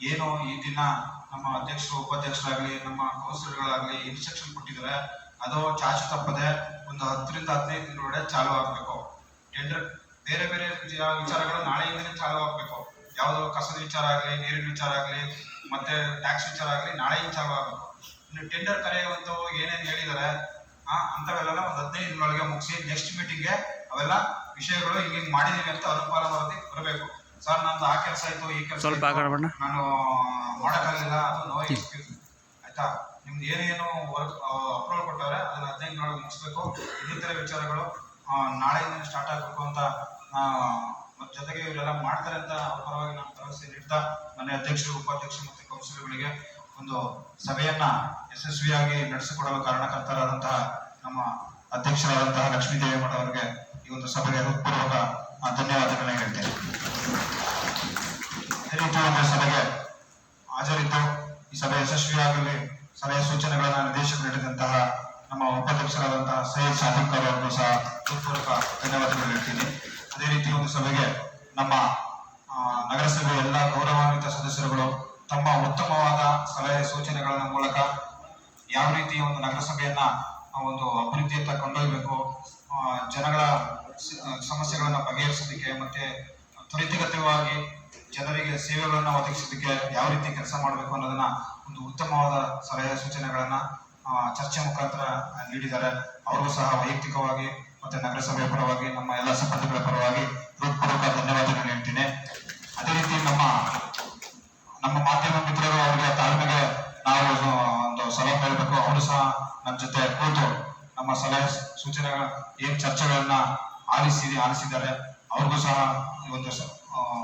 ಏನು ಈ ದಿನ ನಮ್ಮ ಅಧ್ಯಕ್ಷರು, ಉಪಾಧ್ಯಕ್ಷರಾಗ್ಲಿ, ನಮ್ಮ ಕೌನ್ಸಿಲರ್ಗಳಾಗ್ಲಿ ಇನ್ಸ್ಟ್ರಕ್ಷನ್ ಕೊಟ್ಟಿದ್ದಾರೆ. ಅದು ಚಾಚು ತಪ್ಪದೆ ಒಂದು ಹತ್ತರಿಂದ ಹದಿನೈದು ದಿನದೊಳಗಡೆ ಚಾಲು ಆಗಬೇಕು. ಟೆಂಡರ್ ಬೇರೆ ಬೇರೆ ವಿಚ- ವಿಚಾರಗಳು ನಾಳೆಯಿಂದನೇ ಚಾಲು ಆಗಬೇಕು. ಯಾವುದೋ ಕಸದ ವಿಚಾರ ಆಗಲಿ, ನೀರಿನ ವಿಚಾರ ಆಗಲಿ, ಮತ್ತೆ ಟ್ಯಾಕ್ಸ್ ವಿಚಾರ ಆಗಲಿ ನಾಳೆಯಿಂದ ಚಾಲು ಆಗಬೇಕು. ಇನ್ನು ಟೆಂಡರ್ ಕರೆಯುವಂಥವು ಏನೇನು ಹೇಳಿದ್ದಾರೆ, ಆ ಅಂಥವೆಲ್ಲ ಒಂದು ಹದಿನೈದು ದಿನದೊಳಗೆ ಮುಗಿಸಿ ನೆಕ್ಸ್ಟ್ ಮೀಟಿಂಗ್ಗೆ ಅವೆಲ್ಲ ವಿಷಯಗಳು ಹಿಂಗೆ ಮಾಡಿದ್ದೀವಿ ಅಂತ ಅನುಪಾಲ ವರದಿ ಬರಬೇಕು. ಸರ್ ನಂದು ಆ ಕೆಲಸ ಆಯ್ತು ಈ ಕೆಲಸ
ಸ್ವಲ್ಪ ಆ ಕಡೆ ಬಣ್ಣ.
ನಾನು ಮಾಡೋಕ್ಕಾಗಲಿಲ್ಲ ಅದು ನೋ ಎಕ್ಸ್ಕ್ಯೂಸ್ ಆಯ್ತಾ? ನಿಮ್ದು ಏನೇನು ವರ್ಕ್ ಅಪ್ರೂವಲ್ ಕೊಟ್ಟವ್ರೆ ಅದನ್ನ ಹದಿನೈದು ನಾಳೆ ಮುಗಿಸ್ಬೇಕು. ಇನ್ನಿತರ ವಿಚಾರಗಳು ನಾಳೆಯಿಂದ ಸ್ಟಾರ್ಟ್ ಆಗಬೇಕು ಅಂತ ಮತ್ತು ಜೊತೆಗೆ ಇವರೆಲ್ಲ ಮಾಡ್ತಾರೆ ಅಂತ ಅವ್ರ ಪರವಾಗಿ ನಾನು ಭರವಸೆ ನೀಡ್ತಾ ಮನೆ ಅಧ್ಯಕ್ಷರು ಉಪಾಧ್ಯಕ್ಷರು ಮತ್ತು ಕೌನ್ಸಿಲರ್ಗಳಿಗೆ ಒಂದು ಸಭೆಯನ್ನ ಯಶಸ್ವಿಯಾಗಿ ನಡೆಸಿಕೊಡಲು ಕಾರಣಕರ್ತರಾದಂತಹ ನಮ್ಮ ಅಧ್ಯಕ್ಷರಾದಂತಹ ಲಕ್ಷ್ಮೀ ದೇವೇಗೌಡ ಅವರಿಗೆ ಈ ಒಂದು ಸಭೆಗೆ ಹೃತ್ಪೂರ್ವಕ ಧನ್ಯವಾದಗಳನ್ನ ಹೇಳ್ತೇನೆ. ರೀತಿ ಒಂದು ಸಭೆಗೆ ಹಾಜರಿದ್ದು, ಈ ಸಭೆ ಯಶಸ್ವಿಯಾಗಲಿ. ಸಲಹೆ ಸೂಚನೆಗಳನ್ನ ನಿರ್ದೇಶಕ ನೀಡಿದಂತಹ ನಮ್ಮ ಉಪಾಧ್ಯಕ್ಷರಾದಂತಹ ಸೈಯದ್ ಸಾದಿಕ್ ಅವರಿಗೂ ಸಹ ಹೃತ್ಪೂರ್ವಕ ಧನ್ಯವಾದಗಳು ಹೇಳ್ತೀನಿ. ಅದೇ ರೀತಿ ಒಂದು ಸಭೆಗೆ ನಮ್ಮ ನಗರಸಭೆಯ ಎಲ್ಲ ಗೌರವಾನ್ವಿತ ಸದಸ್ಯರುಗಳು ತಮ್ಮ ಉತ್ತಮವಾದ ಸಲಹೆ ಸೂಚನೆಗಳ ಮೂಲಕ ಯಾವ ರೀತಿ ಒಂದು ನಗರಸಭೆಯನ್ನ ಒಂದು ಅಭಿವೃದ್ಧಿಯತ್ತ ಕೊಂಡೊಯ್ಯಬೇಕು ಜನಗಳ ಸಮಸ್ಯೆಗಳನ್ನ ಬಗೆಹರಿಸೋದಕ್ಕೆ ಮತ್ತೆ ತ್ವರಿತಗತವಾಗಿ ಜನರಿಗೆ ಸೇವೆಗಳನ್ನ ಒದಗಿಸೋದಕ್ಕೆ ಯಾವ ರೀತಿ ಕೆಲಸ ಮಾಡಬೇಕು ಅನ್ನೋದನ್ನ ಒಂದು ಉತ್ತಮವಾದ ಸಲಹೆ ಸೂಚನೆಗಳನ್ನ ಚರ್ಚೆ ಮುಖಾಂತರ ನೀಡಿದ್ದಾರೆ. ಅವರು ಸಹ ವೈಯಕ್ತಿಕವಾಗಿ ಮತ್ತೆ ನಗರಸಭೆಯ ಪರವಾಗಿ, ನಮ್ಮ ಎಲ್ಲ ಸಂಬಂಧಗಳ ಪರವಾಗಿ ಹೃತ್ಪೂರ್ವಕ ಧನ್ಯವಾದಗಳು ಹೇಳ್ತೀನಿ. ಅದೇ ರೀತಿ ನಮ್ಮ ನಮ್ಮ ಮಾಧ್ಯಮ ಮಿತ್ರರು ಅವರಿಗೆ ತಾಳ್ಮೆಗೆ ನಾವು ಒಂದು ಸಲಹೆ ಹೇಳಬೇಕು. ಅವರು ಸಹ ನಮ್ಮ ಜೊತೆ ಕೂತು ನಮ್ಮ ಸಲಹೆ ಸೂಚನೆಗಳ, ಏನ್ ಚರ್ಚೆಗಳನ್ನ ಆಲಿಸಿ ಆಲಿಸಿದ್ದಾರೆ. ಅವ್ರಿಗೂ ಸಹ ಒಂದು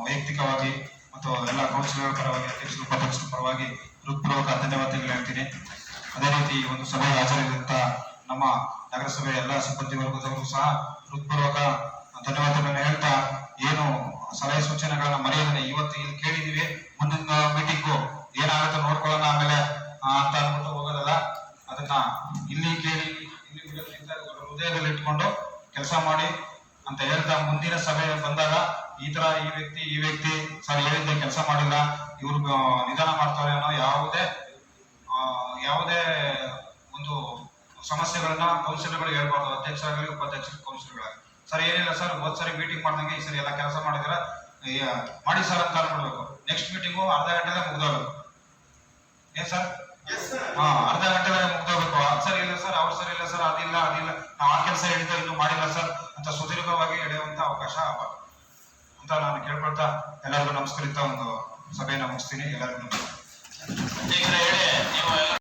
ವೈಯಕ್ತಿಕವಾಗಿ ಮತ್ತು ಎಲ್ಲ ಕೌನ್ಸಿಲರ್ ಪರವಾಗಿ ಅಧ್ಯಕ್ಷರು, ಉಪಾಧ್ಯಕ್ಷರ ಪರವಾಗಿ ಹೃತ್ಪೂರ್ವಕ ಧನ್ಯವಾದಗಳು ಹೇಳ್ತೀನಿ. ಅದೇ ರೀತಿ ಈ ಒಂದು ಸಭೆಗೆ ಹಾಜರಿದ್ದಂತ ನಮ್ಮ ನಗರಸಭೆಯ ಎಲ್ಲ ಸಿಬ್ಬಂದಿ ವರ್ಗದವರು ಸಹ ಹೃತ್ಪೂರ್ವಕ ಧನ್ಯವಾದಗಳನ್ನ ಹೇಳ್ತಾ ಏನು ಸಲಹೆ ಸೂಚನೆಗಳನ್ನ ಮರೆಯೋದನ್ನ ಇವತ್ತು ಇಲ್ಲಿ ಕೇಳಿದೀವಿ ಮುಂದಿನ ಮೀಟಿಂಗು ಏನಾಗುತ್ತೆ ನೋಡ್ಕೊಳ್ಳೋಣ ಆಮೇಲೆ ಅಂತ ಅನ್ಬಿಟ್ಟು ಹೋಗೋದಲ್ಲ. ಅದನ್ನ ಇಲ್ಲಿ ಕೇಳಿ, ಇಲ್ಲಿ ಹೃದಯದಲ್ಲಿ ಇಟ್ಕೊಂಡು ಕೆಲಸ ಮಾಡಿ. ಅಂತ ಹೇಳ್ತಾ ಮುಂದಿನ ಸಭೆ ಬಂದಾಗ ಈ ತರ ಈ ವ್ಯಕ್ತಿ ಈ ವ್ಯಕ್ತಿ ಸರ್ ಹೇಳಿದ್ದೆ ಕೆಲಸ ಮಾಡಿಲ್ಲ, ಇವ್ರು ನಿಧಾನ ಮಾಡ್ತಾರೆ ಅನ್ನೋ ಯಾವುದೇ ಯಾವುದೇ ಒಂದು ಸಮಸ್ಯೆಗಳನ್ನ ಕೌನ್ಸಿಲರ್ಗಳು ಹೇಳ್ಬಾರ್ದು, ಅಧ್ಯಕ್ಷರಾಗಲಿ, ಉಪಾಧ್ಯಕ್ಷರು, ಕೌನ್ಸಿಲರ್ಗಳಾಗಲಿ. ಸರ್ ಏನಿಲ್ಲ ಸರ್, ಹೋದ್ ಸರಿ ಮೀಟಿಂಗ್ ಮಾಡ್ದಂಗೆ ಈ ಸರಿ ಎಲ್ಲ ಕೆಲಸ ಮಾಡಿದ್ರೆ. ಮಾಡಿ ಸರ್ ಅಂತ ಅನ್ಬಿಡ್ಬೇಕು ನೆಕ್ಸ್ಟ್ ಮೀಟಿಂಗು ಅರ್ಧ ಗಂಟೆಗೆ ಮುಗ್ದೋಗ್ಬೇಕು. ಏನ್ ಸರ್? ಹಾ, ಅರ್ಧ ಮೇಲೆ ಮುಗ್ದೋಗ್ಬೇಕು ಸರಿ ಇಲ್ಲ ಸರ್, ಅವ್ರು ಸರಿ ಇಲ್ಲ ಸರ್, ಅದಿಲ್ಲ ಅದಿಲ್ಲ. ನಾವು ಆ ಕೆಲಸ ಹೇಳ್ತಾ ಇನ್ನೂ ಮಾಡಿಲ್ಲ ಸರ್. ಅಂತ ಸುದೀರ್ಘವಾಗಿ ಎಳೆಯುವಂತ ಅವಕಾಶ ಅಂತ ನಾನು ಕೇಳ್ಕೊಳ್ತಾ ಎಲ್ಲರಿಗೂ ನಮಸ್ಕರಿತ ಒಂದು ಸಭೆಯನ್ನ ಮುಗಿಸ್ತೀನಿ. ಎಲ್ಲರಿಗೂ ನಮಸ್ಕಾರ.